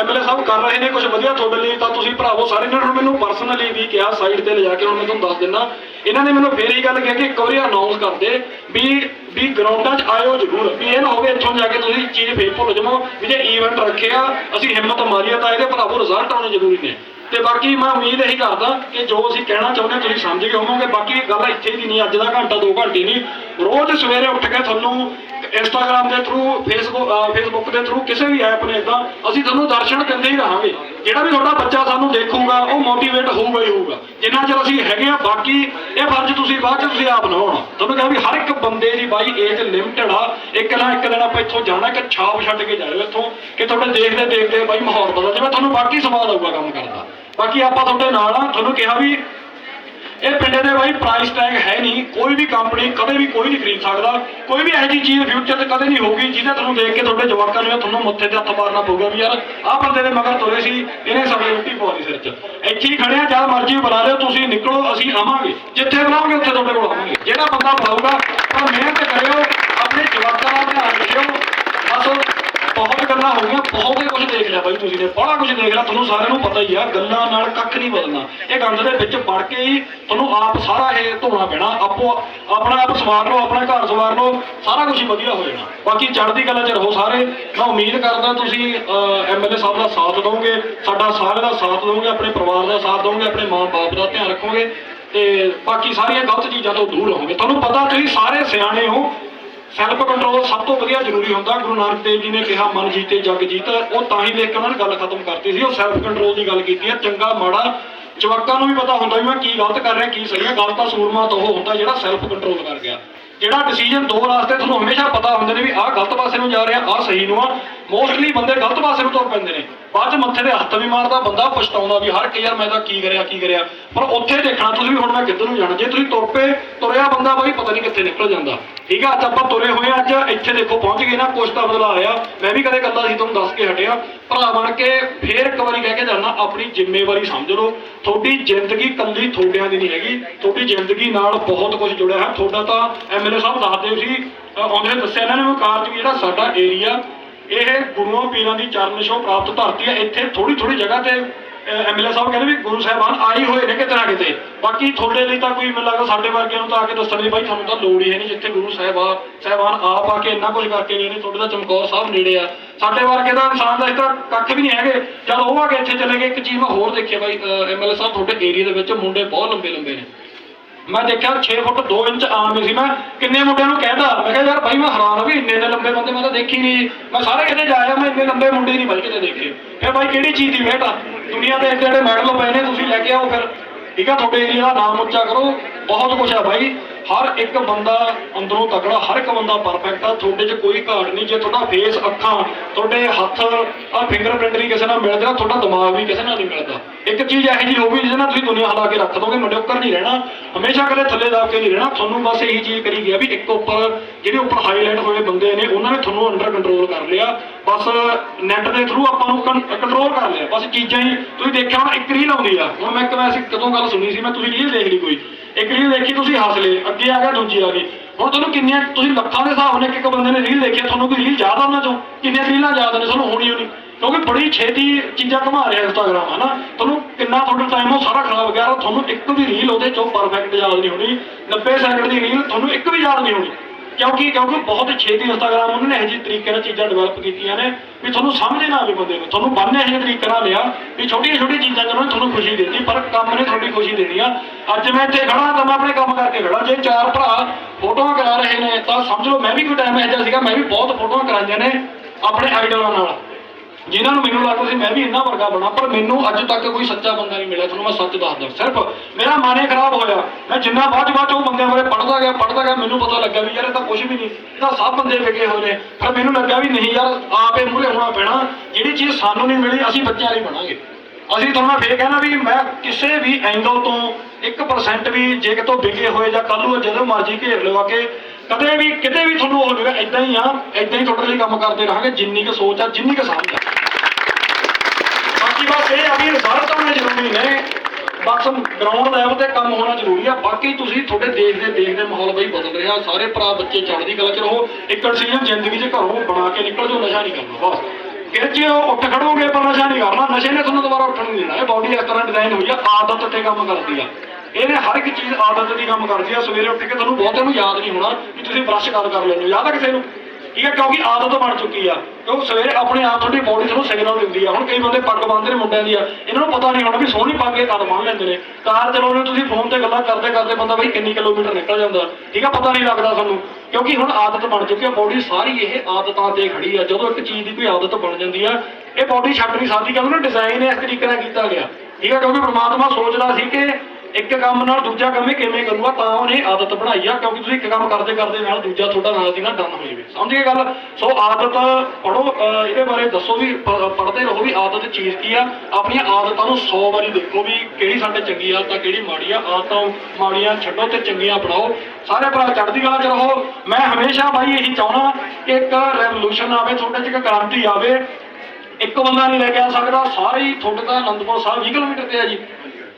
ਐਮਐਲਏ ਸਾਹਿਬ ਕਰ ਰਹੇ ਨੇ ਕੁਝ ਵਧੀਆ ਤੁਹਾਡੇ ਲਈ, ਤਾਂ ਤੁਸੀਂ ਭਰਾਵੋ ਸਾਰੇ ਨੇ ਹੁਣ ਮੈਨੂੰ ਪਰਸਨਲੀ ਵੀ ਕਿਹਾ ਸਾਈਡ ਤੇ ਲਿਜਾ ਕੇ ਹੁਣ ਮੈਂ ਤੁਹਾਨੂੰ ਦੱਸ ਦਿੰਦਾ। ਇਹਨਾਂ ਨੇ ਮੈਨੂੰ ਫੇਰ ਹੀ ਗੱਲ ਕਿਹਾ ਕਿ ਇੱਕ ਵਾਰੀ ਅਨਾਉਂਸ ਕਰ ਦੇ ਵੀ ਵੀ ਗਰਾਊਂਡਾਂ 'ਚ ਆਇਓ ਜ਼ਰੂਰ। ਵੀ ਇਹ ਨਾ ਹੋਵੇ ਇੱਥੋਂ ਜਾ ਕੇ ਤੁਸੀਂ ਚੀਜ਼ ਫੇਰ ਭੁੱਲ ਜਾਵੋ ਵੀ ਜੇ ਈਵੈਂਟ ਰੱਖਿਆ, ਅਸੀਂ ਹਿੰਮਤ ਮਾਰੀਏ ਤਾਂ ਇਹਦੇ ਭਰਾਵੋ ਰਿਜ਼ਲਟ ਆਉਣੇ ਜ਼ਰੂਰੀ ਨੇ। ਤੇ ਬਾਕੀ ਮੈਂ ਉਮੀਦ ਇਹੀ ਕਰਦਾ ਕਿ ਜੋ ਅਸੀਂ ਕਹਿਣਾ ਚਾਹੁੰਦੇ ਹਾਂ, ਤੁਸੀਂ ਸਮਝ ਗਏ ਹੋਵੋਗੇ ਬਾਕੀ ਇਹ ਗੱਲ ਇੱਥੇ ਦੀ ਨਹੀਂ, ਅੱਜ ਦਾ ਘੰਟਾ 2 ਘੰਟੇ ਨਹੀਂ। ਰੋਜ਼ ਸਵੇਰੇ ਉੱਠ ਕੇ ਤੁਹਾਨੂੰ ਇੰਸਟਾਗ੍ਰam ਦੇ ਥਰੂ ਫੇਸਬੁੱਕ ਫੇਸਬੁੱਕ ਦੇ ਥਰੂ ਕਿਸੇ ਵੀ ਐਪ ਨੇ ਇਦਾਂ ਅਸੀਂ ਤੁਹਾਨੂੰ ਦਰਸ਼ਨ ਦਿੰਦੇ ਹੀ ਰਹਾਂਗੇ। ਜਿਹੜਾ ਵੀ ਤੁਹਾਡਾ ਬੱਚਾ ਸਾਨੂੰ ਦੇਖੂਗਾ, ਉਹ ਮੋਟੀਵੇਟ ਹੋਊਗਾ ਹੀ ਹੋਊਗਾ। ਜਿੰਨਾ ਚਿਰ ਅਸੀਂ ਹੈਗੇ ਆ, ਬਾਕੀ ਇਹ ਫਰਜ਼ ਤੁਸੀਂ, ਬਾਅਦ ਚ ਤੁਸੀਂ ਆਪ ਨਿਭਾਉਣਾ ਤੁਹਾਨੂੰ ਕਹਿੰਦਾ ਵੀ ਹਰ ਇੱਕ ਬੰਦੇ ਦੀ ਬਾਈ ਏਜ ਲਿਮਟਿਡ ਆ। ਇੱਕ ਨਾ ਇੱਕ ਦਿਨ ਆਪਾਂ ਇੱਥੋਂ ਜਾਣਾ ਕਿ ਛਾਪ ਛੱਡ ਕੇ ਜਾਇਓ ਇੱਥੋਂ, ਕਿ ਤੁਹਾਡੇ ਦੇਖਦੇ ਦੇਖਦੇ ਬਾਈ ਮਾਹੌਲ ਬਦਲ ਜਾਵੇ। ਤੁਹਾਨੂੰ ਬਾਕੀ ਸਵਾਦ ਆਊਗਾ ਕੰਮ ਕਰਨ ਦਾ ਬਾਕੀ ਆਪਾਂ ਤੁਹਾਡੇ ਨਾਲ ਆ, ਤੁਹਾਨੂੰ ਕਿਹਾ ਵੀ ਇਹ ਪਿੰਡੇ ਦੇ ਬਾਈ ਪ੍ਰਾਈਸ ਟੈਗ ਹੈ ਨਹੀਂ, ਕੋਈ ਵੀ ਕੰਪਨੀ ਕਦੇ ਵੀ ਕੋਈ ਨਹੀਂ ਖਰੀਦ ਸਕਦਾ, ਕੋਈ ਵੀ ਇਹੋ ਜਿਹੀ ਚੀਜ਼ ਫਿਊਚਰ 'ਚ ਕਦੇ ਨਹੀਂ ਹੋਊਗੀ, ਜਿਹਦੇ ਤੁਹਾਨੂੰ ਦੇਖ ਕੇ ਤੁਹਾਡੇ ਜਵਾਕਾਂ ਨੂੰ ਤੁਹਾਨੂੰ ਮੱਥੇ ਤੇ ਹੱਥ ਮਾਰਨਾ ਪਊਗਾ ਵੀ ਯਾਰ, ਆਹ ਬੰਦੇ ਦੇ ਮਗਰ ਤੁਰੇ ਸੀ, ਇਹਨੇ ਸਾਡੇ ਰੋਟੀ ਪਵਾਈ ਸਿਰ 'ਚ। ਇੱਥੇ ਹੀ ਖੜਿਆ ਜਦ ਮਰਜ਼ੀ ਬੁਲਾ ਲਿਓ, ਤੁਸੀਂ ਨਿਕਲੋ, ਅਸੀਂ ਆਵਾਂਗੇ, ਜਿੱਥੇ ਬੁਲਾਓਗੇ ਉੱਥੇ ਤੁਹਾਡੇ ਕੋਲ ਆਵਾਂਗੇ। ਜਿਹੜਾ ਬੰਦਾ ਬੁਲਾਊਗਾ, ਪਰ ਮਿਹਨਤ ਕਰਿਓ, ਆਪਣੇ ਜਵਾਕਾਂ ਦਾ ਧਿਆਨ ਰੱਖਿਓ, ਬਸ ਬਹੁਤ ਗੱਲਾਂ ਹੋ ਗਈਆਂ ਬਹੁਤ ਹੀ ਕੁਝ ਦੇਖ ਲਿਆ ਬਾਈ ਤੁਸੀਂ ਨੇ, ਬੜਾ ਕੁਝ ਦੇਖ ਲਿਆ। ਤੁਹਾਨੂੰ ਸਾਰਿਆਂ ਨੂੰ ਪਤਾ ਹੀ ਆ, ਗੱਲਾਂ ਨਾਲ ਕੱਖ ਨਹੀਂ ਬਦਲਣਾ। ਇਹ ਗੰਦ ਦੇ ਵਿੱਚ ਵੜ ਕੇ ਹੀ ਤੁਹਾਨੂੰ ਆਪ ਸਾਰਾ ਇਹ ਧੋਣਾ ਪੈਣਾ। ਆਪੋ ਆਪਣਾ ਆਪ ਸਵਾਰ ਲਓ, ਆਪਣਾ ਘਰ ਸਵਾਰ ਲਓ, ਸਾਰਾ ਕੁਝ ਵਧੀਆ ਹੋ ਜਾਣਾ। ਬਾਕੀ ਚੜ੍ਹਦੀ ਕਲਾ 'ਚ ਰਹੋ ਸਾਰੇ। ਮੈਂ ਉਮੀਦ ਕਰਦਾ ਤੁਸੀਂ ਐਮਐਲਏ ਸਾਹਿਬ ਦਾ ਸਾਥ ਦਿਓਗੇ, ਸਾਡਾ ਸਾਰੇ ਦਾ ਸਾਥ ਦਿਓਗੇ, ਆਪਣੇ ਪਰਿਵਾਰ ਦਾ ਸਾਥ ਦਿਓਗੇ, ਆਪਣੇ ਮਾਂ-ਬਾਪ ਦਾ ਧਿਆਨ ਰੱਖੋਗੇ ਤੇ ਬਾਕੀ ਸਾਰੀਆਂ ਗਲਤ ਚੀਜ਼ਾਂ ਤੋਂ ਦੂਰ ਰਹੋਗੇ। ਤੁਹਾਨੂੰ ਪਤਾ ਤੁਸੀਂ ਸਾਰੇ ਸਿਆਣੇ ਹੋ ਸੈਲਫ ਕੰਟਰੋਲ ਸਭ ਤੋਂ ਵਧੀਆ ਜ਼ਰੂਰੀ ਹੁੰਦਾ। ਗੁਰੂ ਨਾਨਕ ਦੇਵ ਜੀ ਨੇ ਕਿਹਾ, ਮਨ ਜੀਤੇ, ਜਗ ਜੀਤ। ਉਹ ਤਾਂ ਹੀ ਦੇਖ ਕੇ ਉਹਨਾਂ ਨੇ ਗੱਲ ਖਤਮ ਕਰਤੀ ਸੀ। ਉਹ ਸੈਲਫ ਕੰਟਰੋਲ ਦੀ ਗੱਲ ਕੀਤੀ ਹੈ। ਚੰਗਾ, ਮਾੜਾ ਜਵਾਕਾਂ ਨੂੰ ਵੀ ਪਤਾ ਹੁੰਦਾ ਵੀ ਮੈਂ ਕੀ ਗਲਤ ਕਰ ਰਿਹਾ, ਕੀ ਸਹੀ ਹੈ। ਗਲਤ ਤਾਂ ਸੂਰਮਾ ਤੋਂ ਉਹ ਹੁੰਦਾ ਜਿਹੜਾ ਸੈਲਫ ਕੰਟਰੋਲ ਕਰ ਗਿਆ। ਜਿਹੜਾ ਡਿਸੀਜਨ ਦੋ ਰਾਸਤੇ ਤੁਹਾਨੂੰ ਹਮੇਸ਼ਾ ਪਤਾ ਹੁੰਦੇ ਨੇ ਵੀ ਆਹ ਗਲਤ ਪਾਸੇ ਨੂੰ ਜਾ ਰਿਹਾ, ਆਹ ਸਹੀ ਨੂੰ ਆ। ਮੋਸਟਲੀ ਬੰਦੇ ਗਲਤ ਪਾਸੇ ਨੂੰ ਤੁਰ ਪੈਂਦੇ ਨੇ। ਬਾਅਦ ਚ ਮੱਥੇ ਦੇ ਹੱਥ ਵੀ ਮਾਰਦਾ ਬੰਦਾ ਪਛਤਾਉਂਦਾ ਵੀ ਹਰ ਕਿ ਯਾਰ ਮੈਂ ਤਾਂ ਕੀ ਕਰਿਆ ਕੀ ਕਰਿਆ। ਪਰ ਉੱਥੇ ਦੇਖਣਾ ਤੁਸੀਂ ਵੀ ਹੁਣ ਮੈਂ ਕਿੱਧਰ ਨੂੰ ਜਾਣਾ। ਜੇ ਤੁਸੀਂ ਤੁਰ ਪਏ ਤੁਰਿਆ ਬੰਦਾ ਬਾਈ ਪਤਾ ਨਹੀਂ ਕਿੱਥੇ ਨਿਕਲ ਜਾਂਦਾ। ਠੀਕ ਆ ਅੱਜ ਆਪਾਂ ਤੁਰੇ ਹੋਏ ਅੱਜ ਇੱਥੇ ਦੇਖੋ ਪਹੁੰਚ ਗਏ ਨਾ ਕੁਛ ਤਾਂ ਬਦਲਾ ਆਇਆ। ਮੈਂ ਵੀ ਕਦੇ ਕੱਲਾ ਸੀ ਤੁਹਾਨੂੰ ਦੱਸ ਕੇ ਹਟਿਆ। ਭਰਾ ਬਣ ਕੇ ਫੇਰ ਇੱਕ ਵਾਰੀ ਕਹਿ ਕੇ ਜਾਣਾ ਆਪਣੀ ਜ਼ਿੰਮੇਵਾਰੀ ਸਮਝ ਲਓ। ਤੁਹਾਡੀ ਜ਼ਿੰਦਗੀ ਕੱਲੀ ਤੁਹਾਡਿਆਂ ਦੀ ਨਹੀਂ ਹੈਗੀ। ਤੁਹਾਡੀ ਜ਼ਿੰਦਗੀ ਨਾਲ ਬਹੁਤ ਕੁਝ ਜੁੜਿਆ ਹੈ। ਤੁਹਾਡਾ ਤਾਂ ਐਮਐਲਏ ਸਾਹਿਬ ਦੱਸਦੇ ਸੀ ਅ, ਆਉਂਦੇ ਦੱਸਿਆ ਇਹਨਾਂ ਨੇ ਕਾਰਜ ਵੀ ਜਿਹੜਾ ਸਾਡਾ ਏਰੀਆ ਇਹ ਗੁਰੂਆਂ ਪੀਰਾਂ ਦੀ ਚਰਨ ਛੋਹ ਪ੍ਰਾਪਤ ਧਰਤੀ ਹੈ। ਇੱਥੇ ਥੋੜੀ ਥੋੜੀ ਜਗ੍ਹਾ ਤੇ ਐਮਐਲਏ ਸਾਹਿਬ ਕਹਿੰਦੇ ਵੀ ਗੁਰੂ ਸਾਹਿਬਾਨ ਆਈ ਹੋਏ ਨੇ ਕਿਤੇ ਨਾ ਕਿਤੇ। ਬਾਕੀ ਤੁਹਾਡੇ ਲਈ ਤਾਂ ਕੋਈ ਮੈਨੂੰ ਲੱਗਦਾ ਸਾਡੇ ਵਰਗਿਆਂ ਨੂੰ ਤਾਂ ਆ ਕੇ ਦੱਸਣ ਦੀ ਬਾਈ ਤੁਹਾਨੂੰ ਤਾਂ ਲੋੜ ਹੀ ਹੈ ਨਹੀਂ ਜਿੱਥੇ ਗੁਰੂ ਸਾਹਿਬਾ ਸਾਹਿਬਾਨ ਆਪ ਆ ਕੇ ਇੰਨਾ ਕੁਝ ਕਰਕੇ ਗਏ ਨੇ। ਤੁਹਾਡੇ ਤਾਂ ਚਮਕੌਰ ਸਾਹਿਬ ਨੇੜੇ ਆ। ਸਾਡੇ ਵਰਗੇ ਦਾ ਇਨਸਾਨ ਦਾ ਇੱਥੇ ਕੱਖ ਵੀ ਨਹੀਂ ਹੈਗੇ। ਜਦ ਉਹ ਆ ਕੇ ਇੱਥੇ ਚਲੇ ਗਏ। ਇੱਕ ਚੀਜ਼ ਮੈਂ ਹੋਰ ਦੇਖਿਆ ਬਾਈ ਐਮਐਲਏ ਸਾਹਿਬ, ਤੁਹਾਡੇ ਏਰੀਆ ਦੇ ਵਿੱਚ ਮੁੰਡੇ ਬਹੁਤ ਲੰਬੇ ਲੰਬੇ ਨੇ। ਮੈਂ ਦੇਖਿਆ 6 ਫੁੱਟ 2 ਇੰਚ ਆਮ ਨਹੀਂ ਸੀ। ਮੈਂ ਕਿੰਨੇ ਮੁੰਡਿਆਂ ਨੂੰ ਕਹਿਦਾ, ਮੈਂ ਕਿਹਾ ਯਾਰ ਭਾਈ ਮੈਂ ਹੈਰਾਨ ਵੀ ਇੰਨੇ ਇੰਨੇ ਲੰਬੇ ਬੰਦੇ ਮੈਂ ਤਾਂ ਦੇਖੀ ਨਹੀਂ। ਮੈਂ ਸਾਰੇ ਕਿਤੇ ਜਾਇਆ ਮੈਂ ਇੰਨੇ ਲੰਬੇ ਮੁੰਡੇ ਨਹੀਂ ਬਾਈ ਕਿਤੇ ਦੇਖੇ। ਫਿਰ ਬਾਈ ਕਿਹੜੀ ਚੀਜ਼ ਦੀ ਵੇਟ ਆ? ਦੁਨੀਆ ਦੇ ਜਿਹੜੇ ਮੈਡਲ ਪਏ ਨੇ, ਤੁਸੀਂ ਲੈ ਕੇ ਆਓ ਫਿਰ। ਠੀਕ ਆ, ਤੁਹਾਡੇ ਏਰੀਆ ਦਾ ਨਾਮ ਉੱਚਾ ਕਰੋ। ਬਹੁਤ ਕੁਝ ਆ ਬਾਈ। ਹਰ ਇੱਕ ਬੰਦਾ ਅੰਦਰੋਂ ਤਕੜਾ, ਹਰ ਇੱਕ ਬੰਦਾ ਪਰਫੈਕਟ ਆ। ਤੁਹਾਡੇ 'ਚ ਕੋਈ ਘਾਟ ਨਹੀਂ, ਜੇ ਤੁਹਾਡਾ ਫੇਸ ਅੱਖਾਂ, ਤੁਹਾਡੇ ਹੱਥ, ਆ ਫਿੰਗਰਪ੍ਰਿੰਟ ਨਹੀਂ ਕਿਸੇ ਨਾਲ ਮਿਲਦਾ ਤੁਹਾਡਾ ਦਿਮਾਗ ਵੀ ਕਿਸੇ ਨਾਲ ਨਹੀਂ ਮਿਲਦਾ। ਇੱਕ ਚੀਜ਼ ਇਹੋ ਜਿਹੀ ਹੋਊਗੀ ਜਿਹਦੇ ਨਾਲ ਤੁਸੀਂ ਦੁਨੀਆ ਹਿਲਾ ਕੇ ਰੱਖ ਦੋਗੇ ਮਡਿਓਕਰ ਨਹੀਂ ਰਹਿਣਾ। ਹਮੇਸ਼ਾ ਕਦੇ ਥੱਲੇ ਦਬ ਕੇ ਨਹੀਂ ਰਹਿਣਾ। ਤੁਹਾਨੂੰ ਬਸ ਇਹੀ ਚੀਜ਼ ਕਰੀ ਗਿਆ ਵੀ ਇੱਕ ਉੱਪਰ, ਜਿਹੜੇ ਉੱਪਰ ਹਾਈਲਾਈਟ ਹੋਏ ਬੰਦੇ ਨੇ, ਉਹਨਾਂ ਨੇ ਤੁਹਾਨੂੰ ਅੰਡਰ ਕੰਟਰੋਲ ਕਰ ਲਿਆ। ਬਸ ਨੈਟ ਦੇ ਥਰੂ ਆਪਾਂ ਨੂੰ ਕੰਟਰੋਲ ਕਰ ਲਿਆ। ਬਸ ਚੀਜ਼ਾਂ ਹੀ ਤੁਸੀਂ ਦੇਖਿਆ, ਹੁਣ ਇੱਕ ਰੀਲ ਆਉਂਦੀ ਆ। ਹੁਣ ਮੈਂ ਇੱਕ ਵੈਸੇ ਕਦੋਂ ਗੱਲ ਸੁਣੀ ਸੀ, ਮੈਂ ਤੁਸੀਂ ਰੀਲ ਦੇਖ ਲਈ ਕੋਈ। ਇੱਕ ਰੀਲ ਦੇਖੀ ਤੁਸੀਂ ਹੱਸ ਲਏ ਅੱਗੇ ਆ ਗਿਆ ਦੂਜੀ ਆ ਗਈ। ਹੁਣ ਤੁਹਾਨੂੰ ਕਿੰਨੀਆਂ ਤੁਸੀਂ ਲੱਖਾਂ ਦੇ ਹਿਸਾਬ ਨਾਲ ਇੱਕ ਬੰਦੇ ਨੇ ਰੀਲ ਦੇਖੀ ਆ, ਤੁਹਾਨੂੰ ਕੋਈ ਰੀਲ ਯਾਦ ਆ ਉਹਨਾਂ ਚੋਂ? ਕਿੰਨੀਆਂ ਰੀਲਾਂ ਯਾਦ ਨੇ ਤੁਹਾਨੂੰ ਹੋਣੀ ਹੋਣੀ? ਕਿਉਂਕਿ ਬੜੀ ਛੇਤੀ ਚੀਜ਼ਾਂ ਘੁਮਾ ਰਿਹਾ ਇੰਸਟਾਗ੍ਰਾਮ ਹਨਾ? ਤੁਹਾਨੂੰ ਕਿੰਨਾ ਤੁਹਾਡਾ ਟਾਈਮ ਉਹ ਸਾਰਾ ਖਰਾਬ ਗਿਆ ਤੁਹਾਨੂੰ ਇੱਕ ਵੀ ਰੀਲ ਉਹਦੇ ਚੋਂ ਪਰਫੈਕਟ ਯਾਦ ਨਹੀਂ ਹੋਣੀ 90 ਸੈਕਿੰਡ ਦੀ ਰੀਲ ਤੁਹਾਨੂੰ ਇੱਕ ਵੀ ਯਾਦ ਨਹੀਂ ਹੋਣੀ। ਕਿਉਂਕਿ ਕਿਉਂਕਿ ਬਹੁਤ ਛੇਤੀ ਇੰਸਟਾਗ੍ਰਾਮ ਉਹਨਾਂ ਨੇ ਇਹੋ ਜਿਹੇ ਤਰੀਕੇ ਨਾਲ ਚੀਜ਼ਾਂ ਡਿਵੈਲਪ ਕੀਤੀਆਂ ਨੇ ਵੀ ਤੁਹਾਨੂੰ ਸਮਝ ਨਾ ਆਵੇ ਬੰਦੇ ਨੂੰ। ਤੁਹਾਨੂੰ ਬੰਨੇ ਇਹੋ ਜਿਹੇ ਤਰੀਕੇ ਨਾਲ ਲਿਆ ਵੀ ਛੋਟੀਆਂ ਛੋਟੀਆਂ ਚੀਜ਼ਾਂ ਕਰੋ, ਤੁਹਾਨੂੰ ਖੁਸ਼ੀ ਦਿੱਤੀ ਪਰ ਕੰਮ ਨੇ ਤੁਹਾਡੀ ਖੁਸ਼ੀ ਦੇਣੀ ਆ। ਅੱਜ ਮੈਂ ਇੱਥੇ ਖੜਾ ਤਾਂ ਮੈਂ ਆਪਣੇ ਕੰਮ ਕਰਕੇ ਖੜਾ ਜੇ ਚਾਰ ਭਰਾ ਫੋਟੋਆਂ ਕਰਾ ਰਹੇ ਨੇ, ਤਾਂ ਸਮਝ ਲਓ ਮੈਂ ਵੀ ਕੋਈ ਟਾਈਮ ਇਹੋ ਜਿਹਾ ਸੀਗਾ, ਮੈਂ ਵੀ ਬਹੁਤ ਫੋਟੋਆਂ ਕਰਾਈਆਂ ਨੇ ਆਪਣੇ ਆਈਡਲਾਂ ਨਾਲ। ਜਿਨ੍ਹਾਂ ਨੂੰ ਮੈਨੂੰ ਲੱਗਦਾ ਸੀ ਮੈਂ ਵੀ ਇੰਨਾ ਵਰਗਾ ਬਣਾ, ਪਰ ਮੈਨੂੰ ਅੱਜ ਤੱਕ ਕੋਈ ਸੱਚਾ ਬੰਦਾ ਨਹੀਂ ਮਿਲਿਆ, ਤੁਹਾਨੂੰ ਮੈਂ ਸੱਚ ਦੱਸਦਾ ਸਿਰਫ ਮੇਰਾ ਮਨ ਹੀ ਖਰਾਬ ਹੋਇਆ। ਮੈਂ ਜਿੰਨਾ ਬਾਅਦ ਬਾਅਦ 'ਚ ਉਹ ਬੰਦਿਆਂ ਬਾਰੇ ਪੜਦਾ ਗਿਆ ਪੜਦਾ ਗਿਆ, ਮੈਨੂੰ ਪਤਾ ਲੱਗਾ ਵੀ ਯਾਰ ਇਹ ਤਾਂ ਕੁਝ ਵੀ ਨਹੀਂ। ਇਹ ਤਾਂ ਸਭ ਬੰਦੇ ਵਿਗੇ ਹੋਏ ਨੇ। ਫਿਰ ਮੈਨੂੰ ਲੱਗਾ ਵੀ ਨਹੀਂ ਯਾਰ, ਆਪੇ ਮੂਹਰੇ ਹੋਣਾ ਪੈਣਾ। ਜਿਹੜੀ ਚੀਜ਼ ਸਾਨੂੰ ਨਹੀਂ ਮਿਲੀ, ਅਸੀਂ ਬੱਚਿਆਂ ਲਈ ਬਣਾਂਗੇ। ਅਸੀਂ ਤੁਹਾਨੂੰ ਮੈਂ ਫੇਰ ਕਹਿਣਾ ਵੀ ਮੈਂ ਕਿਸੇ ਵੀ ਐਂਗਲ ਤੋਂ 1% ਵੀ ਜੇ ਕਿਤੋਂ ਵਿਗੇ ਹੋਏ ਜਾਂ ਕੱਲ ਨੂੰ ਜਦੋਂ ਮਰਜ਼ੀ ਘੇਰ ਲਿਓ ਕੇ ਕਦੇ ਵੀ, ਕਿਤੇ ਵੀ ਤੁਹਾਨੂੰ ਉਹ ਹੋਵੇਗਾ ਇਦਾਂ ਹੀ ਆ ਇਦਾਂ ਹੀ ਤੁਹਾਡੇ ਲਈ ਕੰਮ ਕਰਦੇ ਰਹਾਂਗੇ, ਜਿੰਨੀ ਕੁ ਸੋਚ ਆ, ਜਿੰਨੀ ਕੁ ਸਮਝ ਆ। ਬਾਕੀ ਬਸ ਇਹ ਆ ਵੀ ਰਿਜ਼ਲਟ ਆਉਣੇ ਜ਼ਰੂਰੀ ਨੇ, ਬਸ ਗਰਾਊਂਡ ਲੈਵਲ ਤੇ ਕੰਮ ਹੋਣਾ ਜ਼ਰੂਰੀ ਆ, ਬਾਕੀ ਤੁਸੀਂ ਤੁਹਾਡੇ ਦੇਖਦੇ ਦੇਖਦੇ ਮਾਹੌਲ ਬਈ ਬਦਲ ਰਿਹਾ, ਸਾਰੇ ਭਰਾ ਬੱਚੇ ਚੜ੍ਹਦੀ ਕਲਾ ਚ ਰਹੋ, ਇੱਕ ਡਿਸੀਜਨ ਜ਼ਿੰਦਗੀ 'ਚ ਘਰੋਂ ਬਣਾ ਕੇ ਨਿਕਲ ਜਾਓ ਨਸ਼ਾ ਨਹੀਂ ਕਰਨਾ, ਬਸ। ਕਿ ਜੇ ਉੱਠ ਖੜੋਗੇ ਪਰ ਨਸ਼ਾ ਨਹੀਂ ਕਰਨਾ, ਨਸ਼ੇ ਨੇ ਤੁਹਾਨੂੰ ਦੁਬਾਰਾ ਉੱਠਣ ਨਹੀਂ ਦੇਣਾ, ਇਹ ਬਾਡੀ ਇਸ ਤਰ੍ਹਾਂ ਡਿਜ਼ਾਈਨ ਹੋਈ ਆ, ਆਦਤ ਤੇ ਕੰਮ ਕਰਦੀ ਆ। ਇਹਨੇ ਹਰ ਇੱਕ ਚੀਜ਼ ਆਦਤ ਦੀ ਕੰਮ ਕਰਦੀ ਆ, ਸਵੇਰੇ ਉੱਠ ਕੇ ਤੁਹਾਨੂੰ ਬਹੁਤਿਆਂ ਨੂੰ ਯਾਦ ਨਹੀਂ ਹੋਣਾ ਕਿ ਤੁਸੀਂ ਬ੍ਰਸ਼ ਕਰ ਕਰ ਲੈਂਦੇ ਹੋ। ਯਾਦ ਆ ਕਿਸੇ ਨੂੰ? ਠੀਕ ਹੈ ਕਿਉਂਕਿ ਆਦਤ ਬਣ ਚੁੱਕੀ ਆ। ਕਿਉਂਕਿ ਸਵੇਰੇ ਆਪਣੇ ਆਪ ਤੁਹਾਡੀ ਬੋਡੀ ਤੁਹਾਨੂੰ ਸਿਗਨਲ ਦਿੰਦੀ ਆ। ਹੁਣ ਕਈ ਬੰਦੇ ਪੱਗ ਬੰਨ੍ਹਦੇ ਨੇ ਮੁੰਡਿਆਂ ਦੀ ਆ ਇਹਨਾਂ ਨੂੰ ਪਤਾ ਨਹੀਂ ਹੋਣਾ ਵੀ ਸੋਹਣੀ ਪੱਗ ਇਹ ਕਦ ਬੰਨ੍ਹ ਲੈਂਦੇ ਨੇ। ਕਾਰ ਚਲਾਉਂਦੇ ਤੁਸੀਂ ਫੋਨ ਤੇ ਗੱਲਾਂ ਕਰਦੇ ਕਰਦੇ ਬੰਦਾ ਬਈ ਕਿੰਨੀ ਕਿਲੋਮੀਟਰ ਨਿਕਲ ਜਾਂਦਾ। ਠੀਕ ਆ, ਪਤਾ ਨਹੀਂ ਲੱਗਦਾ ਤੁਹਾਨੂੰ ਕਿਉਂਕਿ ਹੁਣ ਆਦਤ ਬਣ ਚੁੱਕੀ ਆ ਬੋਡੀ ਸਾਰੀ ਇਹ ਆਦਤਾਂ ਤੇ ਖੜੀ ਆ। ਜਦੋਂ ਇੱਕ ਚੀਜ਼ ਦੀ ਕੋਈ ਆਦਤ ਬਣ ਜਾਂਦੀ ਆ, ਇਹ ਬੋਡੀ ਛੱਡ ਨਹੀਂ ਸਕਦੀ। ਕਿਉਂਕਿ ਨਾ ਡਿਜ਼ਾਈਨ ਇਸ ਤਰੀਕੇ ਨਾਲ ਕੀਤਾ ਗਿਆ। ਠੀਕ ਆ, ਕਿਉਂਕਿ ਪ੍ਰਮਾਤਮਾ ਸੋਚਦਾ ਸੀ ਕਿ ਇੱਕ ਕੰਮ ਨਾਲ ਦੂਜਾ ਕੰਮ ਇਹ ਕਿਵੇਂ ਕਰੂਗਾ, ਤਾਂ ਉਹਨੇ ਆਦਤ ਬਣਾਈ ਆ, ਕਿਉਂਕਿ ਤੁਸੀਂ ਇੱਕ ਕੰਮ ਕਰਦੇ ਕਰਦੇ ਨਾਲ ਦੂਜਾ ਤੁਹਾਡਾ ਨਾਲ ਦੀ ਨਾਲ ਡਨ ਹੋ ਜਾਵੇ। ਸਮਝ ਗਏ ਗੱਲ? ਸੋ ਆਦਤ ਪੜੋ ਇਹਦੇ ਬਾਰੇ ਦੱਸੋ ਵੀ ਪੜਦੇ ਰਹੋ ਵੀ ਆਦਤ ਚੀਜ਼ ਕੀ ਆ। ਆਪਣੀਆਂ ਆਦਤਾਂ ਨੂੰ 100 ਵਾਰੀ ਦੇਖੋ ਵੀ ਕਿਹੜੀ ਸਾਡੇ ਚੰਗੀ ਆਦਤ ਆ ਕਿਹੜੀ ਮਾੜੀ ਆ। ਆਦਤਾਂ ਮਾੜੀਆਂ ਛੱਡੋ ਤੇ ਚੰਗੀਆਂ ਬਣਾਓ। ਸਾਰੇ ਭਰਾ ਚੜ੍ਹਦੀ ਕਲਾ 'ਚ ਰਹੋ। ਮੈਂ ਹਮੇਸ਼ਾ ਬਾਈ ਇਹੀ ਚਾਹਣਾ ਕਿ ਇੱਕ ਰੈਵੋਲੂਸ਼ਨ ਆਵੇ, ਤੁਹਾਡੇ 'ਚ ਇੱਕ ਕ੍ਰਾਂਤੀ ਆਵੇ। ਇੱਕ ਬੰਦਾ ਨਹੀਂ ਲੈ ਕੇ ਆ ਸਕਦਾ, ਸਾਰੇ ਹੀ ਤੁਹਾਡੇ ਤਾਂ ਅਨੰਦਪੁਰ ਸਾਹਿਬ 20 ਕਿਲੋਮੀਟਰ ਤੇ ਆ ਜੀ।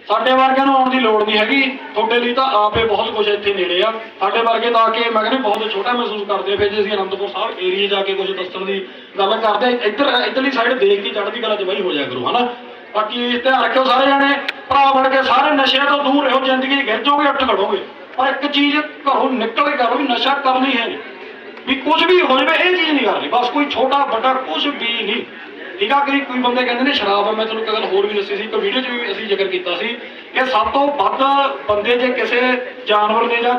ਸਾਡੇ ਵਰਗਿਆਂ ਨੂੰ ਆਉਣ ਦੀ ਲੋੜ ਨਹੀਂ ਹੈਗੀ। ਤੁਹਾਡੇ ਲਈ ਤਾਂ ਆਪੇ ਬਹੁਤ ਕੁਝ ਇੱਥੇ ਨੇੜੇ ਆ। ਸਾਡੇ ਵਰਗੇ ਤਾਂ ਆ ਮੈਂ ਕਹਿੰਦਾ ਬਹੁਤ ਛੋਟਾ ਮਹਿਸੂਸ ਕਰਦੇ ਆ, ਫਿਰ ਜੇ ਅਸੀਂ ਅਨੰਦਪੁਰ ਸਾਹਿਬ ਏਰੀਆ ਜਾ ਕੇ ਕੁਝ ਦੱਸਣ ਦੀ ਗੱਲ ਕਰਦੇ ਇੱਧਰ, ਇੱਧਰਲੀ ਸਾਈਡ ਦੇਖ ਕੇ ਚੜ੍ਹਦੀ ਕਲਾ ਚ ਹੋ ਜਾਇਆ ਕਰੋ, ਹਨਾ? ਬਾਕੀ ਧਿਆਨ ਰੱਖਿਓ ਸਾਰੇ ਜਾਣੇ, ਭਰਾ ਬਣ ਕੇ ਸਾਰੇ ਨਸ਼ਿਆਂ ਤੋਂ ਦੂਰ ਰਹੋ, ਜ਼ਿੰਦਗੀ 'ਚ ਗਿਰ ਜਾਓਗੇ ਉੱਠ ਖੜੋਗੇ ਪਰ ਇੱਕ ਚੀਜ਼ ਘਰੋਂ ਨਿਕਲ ਕੇ ਕਰੋ ਵੀ ਨਸ਼ਾ ਕਰਨੀ ਹੈ ਵੀ ਕੁਝ ਵੀ ਹੋ ਜਾਵੇ, ਇਹ ਚੀਜ਼ ਨਹੀਂ ਕਰਨੀ। ਬਸ ਕੋਈ ਛੋਟਾ ਵੱਡਾ ਕੁਝ ਵੀ ਨਹੀਂ। ਠੀਕ ਆ ਕਿ ਕੋਈ ਬੰਦੇ ਕਹਿੰਦੇ ਨੇ ਸ਼ਰਾਬ ਹੈ ਮੈਂ ਤੁਹਾਨੂੰ ਇੱਕ ਗੱਲ ਹੋਰ ਵੀ ਦੱਸੀ ਸੀ, ਇੱਕ ਵੀਡੀਓ 'ਚ ਵੀ ਅਸੀਂ ਜ਼ਿਕਰ ਕੀਤਾ ਸੀ ਕਿ ਸਭ ਤੋਂ ਵੱਧ ਬੰਦੇ ਜੇ ਕਿਸੇ ਜਾਨਵਰ ਨੇ ਜਾਂ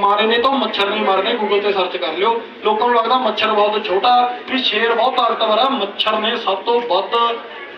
ਮਾਰੇ ਨੇ ਤਾਂ ਉਹ ਮੱਛਰ ਨਹੀਂ ਮਾਰੇ ਗੂਗਲ ਤੇ ਸਰਚ ਕਰ ਲਿਓ। ਲੋਕਾਂ ਨੂੰ ਲੱਗਦਾ ਮੱਛਰ ਬਹੁਤ ਛੋਟਾ, ਵੀ ਸ਼ੇਰ ਬਹੁਤ ਤਾਕਤਵਰ ਆ। ਮੱਛਰ ਨੇ ਸਭ ਤੋਂ ਵੱਧ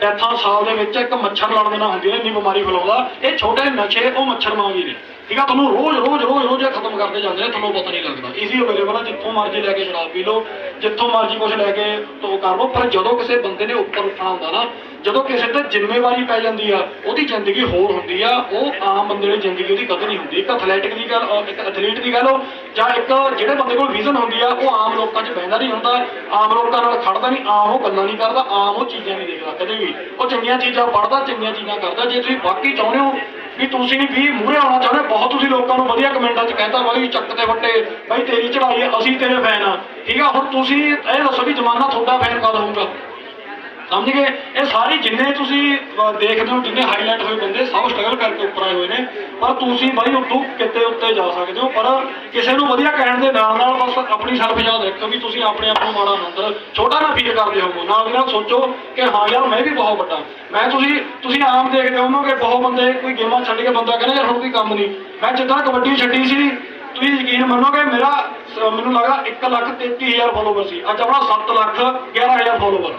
ਡੈਥਾਂ ਸਾਲ ਦੇ ਵਿੱਚ ਇੱਕ ਮੱਛਰ ਲੜਨ ਦੇ ਨਾਲ ਹੁੰਦੀ ਹੈ, ਇੰਨੀ ਬਿਮਾਰੀ ਫੈਲਾਉਂਦਾ। ਇਹ ਛੋਟੇ ਨਸ਼ੇ ਉਹ ਮੱਛਰ ਮਾਂਗੀ ਨੇ। ਠੀਕ ਆ, ਤੁਹਾਨੂੰ ਰੋਜ਼ ਰੋਜ਼ ਰੋਜ਼ ਰੋਜ਼ ਇਹ ਖਤਮ ਕਰਦੇ ਜਾਂਦੇ ਆ ਤੁਹਾਨੂੰ ਪਤਾ ਨਹੀਂ ਲੱਗਦਾ। ਈਜ਼ੀ ਅਵੇਲੇਬਲ ਆ, ਜਿੱਥੋਂ ਮਰਜ਼ੀ ਲੈ ਕੇ ਸ਼ਰਾਬ ਪੀ ਲਓ, ਜਿੱਥੋਂ ਮਰਜ਼ੀ ਕੁਝ ਲੈ ਕੇ ਤੋ ਕਰ ਲਓ, ਪਰ ਜਦੋਂ ਕਿਸੇ ਬੰਦੇ ਨੇ ਉੱਪਰ ਉੱਠਣਾ ਹੁੰਦਾ ਨਾ, ਜਦੋਂ ਕਿਸੇ ਤੇ ਜ਼ਿੰਮੇਵਾਰੀ ਪੈ ਜਾਂਦੀ ਆ, ਉਹਦੀ ਜ਼ਿੰਦਗੀ ਹੋਰ ਹੁੰਦੀ ਆ, ਉਹ ਆਮ ਬੰਦੇ ਦੀ ਜ਼ਿੰਦਗੀ ਉਹਦੀ ਕਦਰ ਨਹੀਂ ਹੁੰਦੀ। ਇੱਕ ਐਥਲੈਟਿਕ ਦੀ ਗੱਲ ਇੱਕ ਐਥਲੀਟ ਦੀ ਗੱਲ ਹੋ ਜਾਂ ਇੱਕ ਜਿਹੜੇ ਬੰਦੇ ਕੋਲ ਵਿਜ਼ਨ ਹੁੰਦੀ ਆ, ਉਹ ਆਮ ਲੋਕਾਂ 'ਚ ਬਹਿੰਦਾ ਨਹੀਂ ਹੁੰਦਾ, ਆਮ ਲੋਕਾਂ ਨਾਲ ਖੜਦਾ ਨਹੀਂ, ਆਮ ਉਹ ਗੱਲਾਂ ਨਹੀਂ ਕਰਦਾ, ਆਮ ਉਹ ਚੀਜ਼ਾਂ ਨਹੀਂ ਦੇਖਦਾ ਕਦੇ ਵੀ। ਉਹ ਚੰਗੀਆਂ ਚੀਜ਼ਾਂ ਪੜ੍ਹਦਾ, ਚੰਗੀਆਂ ਚੀਜ਼ਾਂ ਕਰਦਾ, ਜੇ ਤੁਸੀਂ ਵਾਕਈ ਚਾਹੁੰਦੇ ਹੋ ਵੀ ਤੁਸੀਂ ਵੀ ਮੂਹਰੇ ਆਉਣਾ ਚਾਹੁੰਦੇ ਹੋ, ਬਹੁਤ ਤੁਸੀਂ ਲੋਕਾਂ ਨੂੰ ਵਧੀਆ ਕਮੈਂਟਾਂ 'ਚ ਕਹਿੰਦਾ ਬਾਈ ਚੱਕ ਤੇ ਵੱਟੇ ਬਾਈ ਤੇਰੀ ਚੜਾਈ ਅਸੀਂ ਤੇਰੇ ਫੈਨ ਆ। ਠੀਕ ਆ ਹੁਣ ਤੁਸੀਂ ਇਹ ਦੱਸੋ ਵੀ ਜ਼ਮਾਨਾ ਤੁਹਾਡਾ ਫੈਨ ਕਦ ਹੋਊਗਾ? ਸਮਝ ਗਏ? ਇਹ ਸਾਰੀ ਜਿੰਨੇ ਤੁਸੀਂ ਦੇਖਦੇ ਹੋ, ਜਿੰਨੇ ਹਾਈਲਾਈਟ ਹੋਏ ਬੰਦੇ, ਸਭ ਸਟਰਗਲ ਕਰਕੇ ਉੱਪਰ ਆਏ ਹੋਏ ਨੇ। ਪਰ ਤੁਸੀਂ ਬਾਈ ਉਦੋਂ ਕਿਤੇ ਉੱਤੇ ਜਾ ਸਕਦੇ ਹੋ, ਪਰ ਕਿਸੇ ਨੂੰ ਵਧੀਆ ਕਹਿਣ ਦੇ ਨਾਲ ਨਾਲ ਬਸ ਆਪਣੀ ਸੈਲਫ ਯਾਦ ਰੱਖੋ ਵੀ ਤੁਸੀਂ ਆਪਣੇ ਆਪ ਨੂੰ ਮਾੜਾ ਮੰਦਰ ਛੋਟਾ ਨਾ ਫੀਲ ਕਰਦੇ ਹੋਵੋ। ਨਾਲ ਦੀ ਨਾਲ ਸੋਚੋ ਕਿ ਹਾਂ ਯਾਰ, ਮੈਂ ਵੀ ਬਹੁਤ ਵੱਡਾ। ਮੈਂ ਤੁਸੀਂ ਤੁਸੀਂ ਆਮ ਦੇਖਦੇ ਹੋਵੋਗੇ ਬਹੁਤ ਬੰਦੇ ਕੋਈ ਗੇਮਾਂ ਛੱਡ ਕੇ ਬੰਦਾ ਕਹਿੰਦਾ, ਯਾਰ, ਹੁਣ ਕੋਈ ਕੰਮ ਨਹੀਂ। ਮੈਂ ਜਿੱਦਾਂ ਕਬੱਡੀ ਛੱਡੀ ਸੀ, ਤੁਸੀਂ ਯਕੀਨ ਮੰਨੋਗੇ, ਮੇਰਾ ਮੈਨੂੰ ਲੱਗਦਾ 1 ਲੱਖ 33000 ਫਾਲੋਵਰ ਸੀ। ਅੱਜ ਆਪਣਾ 7 ਲੱਖ 11000 ਫਾਲੋਵਰ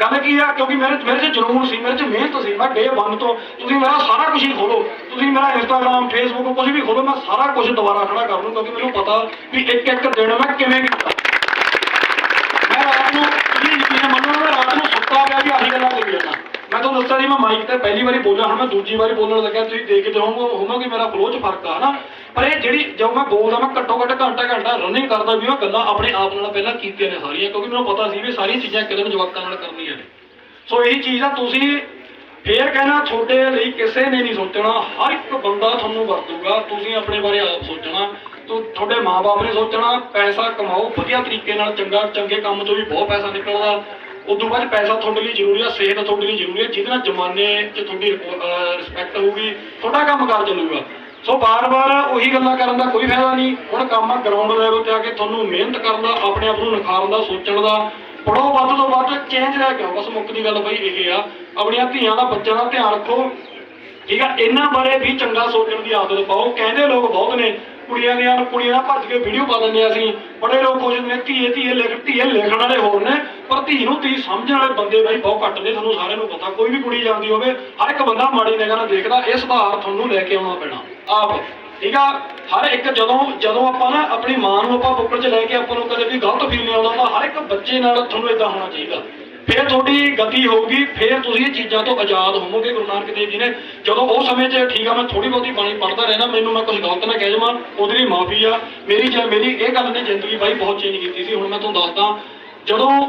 ਗੱਲ ਕੀ ਆ? ਕਿਉਂਕਿ ਮੇਰੇ ਮੇਰੇ 'ਚ ਜਨੂਨ ਸੀ, ਮੇਰੇ 'ਚ ਮਿਹਨਤ ਸੀ। ਮੈਂ ਡੇ 1 ਤੋਂ ਤੁਸੀਂ ਮੇਰਾ ਸਾਰਾ ਕੁਝ ਹੀ ਖੋਲੋ। ਤੁਸੀਂ ਮੇਰਾ ਇੰਸਟਾਗ੍ਰam ਫੇਸਬੁੱਕ ਕੁਝ ਵੀ ਖੋਲੋ, ਮੈਂ ਸਾਰਾ ਕੁਝ ਦੁਬਾਰਾ ਖੜਾ ਕਰ ਲੂੰ ਕਿਉਂਕਿ ਮੈਨੂੰ ਪਤਾ ਵੀ ਇੱਕ ਇੱਕ ਦਿਨ ਮੈਂ ਕਿਵੇਂ ਕੀਤਾ। ਮੈਂ ਰਾਤ ਨੂੰ ਤੁਸੀਂ ਯਕੀਨ ਮੰਨੋ ਮੈਂ ਰਾਤ ਨੂੰ ਸੁੱਤਾ ਪਿਆ ਵੀ ਆਹੀ ਗੱਲਾਂ ਕਰੀ ਜਾਂਦਾ। ਮੈਂ ਤੁਹਾਨੂੰ ਦੱਸਿਆ ਜੀ ਮੈਂ ਮਾਈਕ ਤੇ ਪਹਿਲੀ ਵਾਰੀ ਬੋਲਿਆ, ਹੁਣ ਮੈਂ ਦੂਜੀ ਵਾਰੀ ਬੋਲਣ ਲੱਗਿਆ। ਤੁਸੀਂ ਦੇਖਦੇ ਹੋਵੋਗੇ ਹੋਵੋਗੇ ਮੇਰਾ ਫਲੋ 'ਚ ਫ਼ਰਕ ਆ, ਹਨਾ? ਪਰ ਇਹ ਜਿਹੜੀ ਜਦੋਂ ਮੈਂ ਬੋਲਦਾ, ਮੈਂ ਘੱਟੋ ਘੱਟ ਘੰਟਾ ਘੰਟਾ ਰਨਿੰਗ ਕਰਦਾ ਵੀ ਉਹ ਗੱਲਾਂ ਆਪਣੇ ਆਪ ਨਾਲ ਪਹਿਲਾਂ ਕੀਤੀਆਂ ਨੇ ਸਾਰੀਆਂ, ਕਿਉਂਕਿ ਮੈਨੂੰ ਪਤਾ ਸੀ ਵੀ ਸਾਰੀਆਂ ਚੀਜ਼ਾਂ ਇੱਕ ਦਿਨ ਜਵਾਕਾਂ ਨਾਲ ਕਰਨੀਆਂ ਨੇ। ਸੋ ਇਹੀ ਚੀਜ਼ ਆ, ਤੁਸੀਂ ਫੇਰ ਕਹਿਣਾ ਤੁਹਾਡੇ ਲਈ ਕਿਸੇ ਨੇ ਨਹੀਂ ਸੋਚਣਾ, ਹਰ ਇੱਕ ਬੰਦਾ ਤੁਹਾਨੂੰ ਵਰਤੂਗਾ, ਤੁਸੀਂ ਆਪਣੇ ਬਾਰੇ ਆਪ ਸੋਚਣਾ, ਤੋ, ਤੁਹਾਡੇ ਮਾਪੇ ਨੇ ਸੋਚਣਾ, ਪੈਸਾ ਕਮਾਓ, ਵਧੀਆ ਤਰੀਕੇ ਨਾਲ, ਚੰਗਾ, ਚੰਗੇ ਕੰਮ ਤੋਂ ਵੀ ਬਹੁਤ ਪੈਸਾ ਨਿਕਲਦਾ। ਉਦੋਂ ਬਾਅਦ ਪੈਸਾ ਤੁਹਾਡੇ ਲਈ ਜ਼ਰੂਰੀ ਆ, ਸਿਹਤ ਤੁਹਾਡੇ ਲਈ ਜ਼ਰੂਰੀ ਹੈ ਜਿਹਦੇ ਨਾਲ ਜ਼ਮਾਨੇ 'ਚ ਤੁਹਾਡੀ ਰਿਸਪੈਕਟ ਹੋਊਗੀ, ਤੁਹਾਡਾ ਕੰਮ ਕਾਰ ਚੱਲੂਗਾ। ਸੋ ਬਾਰ-ਬਾਰ ਉਹੀ ਗੱਲਾਂ ਕਰਨ ਦਾ ਕੋਈ ਫਾਇਦਾ ਨਹੀਂ। ਹੁਣ ਕੰਮ ਆ ਗਰਾਊਂਡ ਲੈਵਲ ਤੇ ਆ ਕੇ ਤੁਹਾਨੂੰ ਮਿਹਨਤ ਕਰਨ ਦਾ, ਆਪਣੇ ਆਪ ਨੂੰ ਨਿਖਾਰਨ ਦਾ, ਸੋਚਣ ਦਾ। ਪੜੋ ਵੱਧ ਤੋਂ ਵੱਧ ਚੇਂਜ ਲੈ ਕੇ ਆਓ। ਬਸ ਮੁੱਕ ਦੀ ਗੱਲ ਬਈ ਇਹ ਆ, ਆਪਣੀਆਂ ਧੀਆਂ ਦਾ, ਬੱਚਿਆਂ ਦਾ ਧਿਆਨ ਰੱਖੋ। ਠੀਕ ਆ, ਇਹਨਾਂ ਬਾਰੇ ਵੀ ਚੰਗਾ ਸੋਚਣ ਦੀ ਆਦਤ ਪਾਓ। ਕਹਿੰਦੇ ਲੋਕ ਬਹੁਤ ਨੇ ਕੁੜੀਆਂ ਦੀਆਂ ਕੁੜੀਆਂ ਨਾਲ ਭੱਜ ਕੇ ਵੀਡੀਓ ਪਾ ਦਿੰਦੇ ਆ ਅਸੀਂ। ਬੜੇ ਲੋਕ ਸੋਚਦੇ ਨੇ, ਧੀਏ ਧੀਏ, ਲਿਖ, ਧੀਏ ਲਿਖਣ ਵਾਲੇ ਹੋਰ ਨੇ। ਪਰ ਧੀ ਨੂੰ ਧੀ ਸਮਝਣ ਵਾਲੇ ਬੰਦੇ ਬਾਈ ਬਹੁਤ ਘੱਟ ਨੇ, ਤੁਹਾਨੂੰ ਸਾਰਿਆਂ ਨੂੰ ਪਤਾ। ਕੋਈ ਵੀ ਕੁੜੀ ਜਾਂਦੀ ਹੋਵੇ, ਹਰ ਇੱਕ ਬੰਦਾ ਮਾੜੀ ਨਿਗਾਹ ਨਾਲ ਦੇਖਦਾ ਇਹ ਸੁਧਾਰ ਤੁਹਾਨੂੰ ਲੈ ਕੇ ਆਉਣਾ ਪੈਣਾ। ਆਪ, ਠੀਕ ਆ? ਹਰ ਇੱਕ ਜਦੋਂ ਜਦੋਂ ਆਪਾਂ ਨਾ ਆਪਣੀ ਮਾਂ ਨੂੰ ਆਪਾਂ ਬੁੱਕਲ 'ਚ ਲੈ ਕੇ ਆਪਾਂ ਨੂੰ ਕਦੇ ਵੀ ਗਲਤ ਫੀਲ ਨਹੀਂ ਆਉਂਦਾ, ਤਾਂ ਹਰ ਇੱਕ ਬੱਚੇ ਨਾਲ ਤੁਹਾਨੂੰ ਇਦਾਂ ਹੋਣਾ ਚਾਹੀਦਾ। ਫਿਰ ਤੁਹਾਡੀ ਗਤੀ ਹੋਊਗੀ, ਫਿਰ ਤੁਸੀਂ ਇਹ ਚੀਜ਼ਾਂ ਤੋਂ ਆਜ਼ਾਦ ਹੋਵੋਗੇ, ਗੁਰੂ ਨਾਨਕ ਦੇਵ ਜੀ ਨੇ। ਜਦੋਂ ਉਹ ਸਮੇਂ 'ਚ, ਠੀਕ ਆ, ਮੈਂ ਥੋੜੀ ਬਹੁਤੀ ਬਾਣੀ ਪੜ੍ਹਦਾ ਰਹਿਣਾ ਮੈਨੂੰ ਮੈਂ ਕੁਝ ਗਲਤ ਨਾ ਕਹਿ ਜਾਵਾਂ, ਉਹਦੇ ਲਈ ਮਾਫੀ ਆ। ਮੇਰੀ ਜਾਂ, ਮੇਰੀ ਇਹ ਗੱਲ ਨੇ ਜ਼ਿੰਦਗੀ ਬਾਈ ਬਹੁਤ ਚੇਂਜ ਕੀਤੀ ਸੀ, ਹੁਣ ਮੈਂ ਤੁਹਾਨੂੰ ਦੱਸਦਾ। ਜਦੋਂ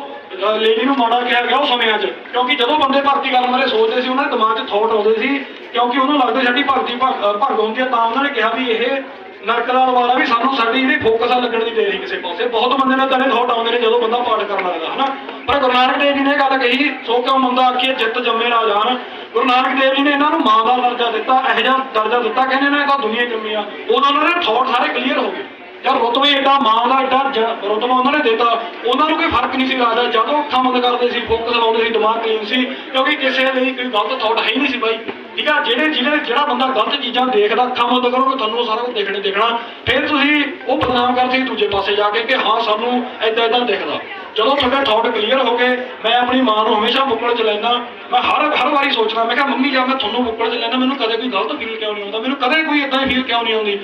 ਲੇਡੀ ਨੂੰ ਮਾੜਾ ਕਿਹਾ ਗਿਆ ਉਹ ਸਮਿਆਂ 'ਚ, ਕਿਉਂਕਿ ਜਦੋਂ ਬੰਦੇ ਭਰਤੀ ਕਰਨ ਬਾਰੇ ਸੋਚਦੇ ਸੀ, ਉਹਨਾਂ ਦੇ ਦਿਮਾਗ 'ਚ ਥੌਟ ਆਉਂਦੇ ਸੀ, ਕਿਉਂਕਿ ਉਹਨਾਂ ਲੱਗਦਾ ਸਾਡੀ ਭਰਤੀ ਭਗ, ਅਹ ਹੁੰਦੀ ਆ, ਤਾਂ ਉਹਨਾਂ ਨੇ ਕਿਹਾ ਵੀ ਇਹ ਨਰਕ ਦਾ ਦੁਆਰਾ ਵੀ ਸਾਨੂੰ ਸਾਡੀ ਜਿਹੜੀ ਫੋਕਸ ਆ ਲੱਗਣ ਦੀ ਦੇ ਰਹੀ ਕਿਸੇ ਪਾਸੇ। ਬਹੁਤ ਬੰਦੇ ਨੇ ਤਾਂ ਇਹ ਥੌਟ ਆਉਂਦੇ ਨੇ ਜਦੋਂ ਬੰਦਾ ਪਾਠ ਕਰਨ ਲੱਗਦਾ, ਹਨਾ? ਪਰ ਗੁਰੂ ਨਾਨਕ ਦੇਵ ਜੀ ਨੇ ਇਹ ਗੱਲ ਕਹੀ, ਸੋ ਕਿਉਂ ਮੰਦਾ ਆਖੀਏ, ਜਿੱਤ ਜੰਮੇ ਨਾ ਜਾਣ। ਗੁਰੂ ਨਾਨਕ ਦੇਵ ਜੀ ਨੇ ਇਹਨਾਂ ਨੂੰ ਮਾਂ ਦਾ ਦਰਜਾ ਦਿੱਤਾ, ਇਹੋ ਜਿਹਾ ਦਰਜਾ ਦਿੱਤਾ, ਕਹਿੰਦੇ ਨੇ ਇਹ ਤਾਂ ਦੁਨੀਆ ਜੰਮੀ ਆ। ਉਦੋਂ ਉਹਨਾਂ ਦੇ ਥੌਟ ਸਾਰੇ ਕਲੀਅਰ ਹੋ ਗਏ। ਜਦ ਰੁਤਬੇ ਏਡਾ, ਮਾਂ ਦਾ ਏਡਾ ਜ- ਰੁਤਬਾ ਉਹਨਾਂ ਨੇ ਦਿੱਤਾ। ਉਹਨਾਂ ਨੂੰ ਕੋਈ ਫ਼ਰਕ ਨਹੀਂ ਸੀ ਲੱਗਦਾ। ਜਦੋਂ ਅੱਖਾਂ ਬੰਦ ਕਰਦੇ ਸੀ ਫੋਕਸ ਲਾਉਂਦੇ ਸੀ, ਦਿਮਾਗ ਕਲੀਨ ਸੀ, ਕਿਉਂਕਿ ਕਿਸੇ ਲਈ ਕੋਈ ਗਲਤ ਥੋਟ ਹੈ ਹੀ ਨਹੀਂ ਸੀ ਬਾਈ। ਠੀਕ ਆ, ਜਿਹੜੇ ਜਿਹੜੇ ਜਿਹੜਾ ਬੰਦਾ ਗਲਤ ਚੀਜ਼ਾਂ ਦੇਖਦਾ ਅੱਖਾਂ ਬੰਦ ਕਰੋਗੇ ਤੁਹਾਨੂੰ ਸਾਰਾ ਕੁਝ ਦੇਖਣੇ ਦੇਖਣਾ। ਫਿਰ ਤੁਸੀਂ ਉਹ ਬਦਨਾਮ ਕਰਦੇ ਸੀ ਦੂਜੇ ਪਾਸੇ ਜਾ ਕੇ ਕਿ ਹਾਂ, ਸਾਨੂੰ ਐਦਾਂ ਐਦਾਂ ਦਿਖਦਾ। ਜਦੋਂ ਤੁਹਾਡੇ ਥਾਟ ਕਲੀਅਰ ਹੋ ਗਏ, ਮੈਂ ਆਪਣੀ ਮਾਂ ਨੂੰ ਹਮੇਸ਼ਾ ਬੁੱਕਲ ਚ ਲੈਂਦਾ। ਮੈਂ ਹਰ ਹਰ ਵਾਰੀ ਸੋਚਦਾ ਮੈਂ ਕਿਹਾ, ਮੰਮੀ, ਜਾਂ ਮੈਂ ਤੁਹਾਨੂੰ ਬੁੱਕਲ ਚ ਲੈਂਦਾ, ਮੈਨੂੰ ਕਦੇ ਕੋਈ ਗਲਤ ਫੀਲ ਕਿਉਂ ਨਹੀਂ ਹੁੰਦਾ ਮੈਨੂੰ ਕਦੇ ਕੋਈ ਇਦਾਂ ਫੀਲ ਕਿਉਂ ਨਹੀਂ ਆਉਂਦੀ?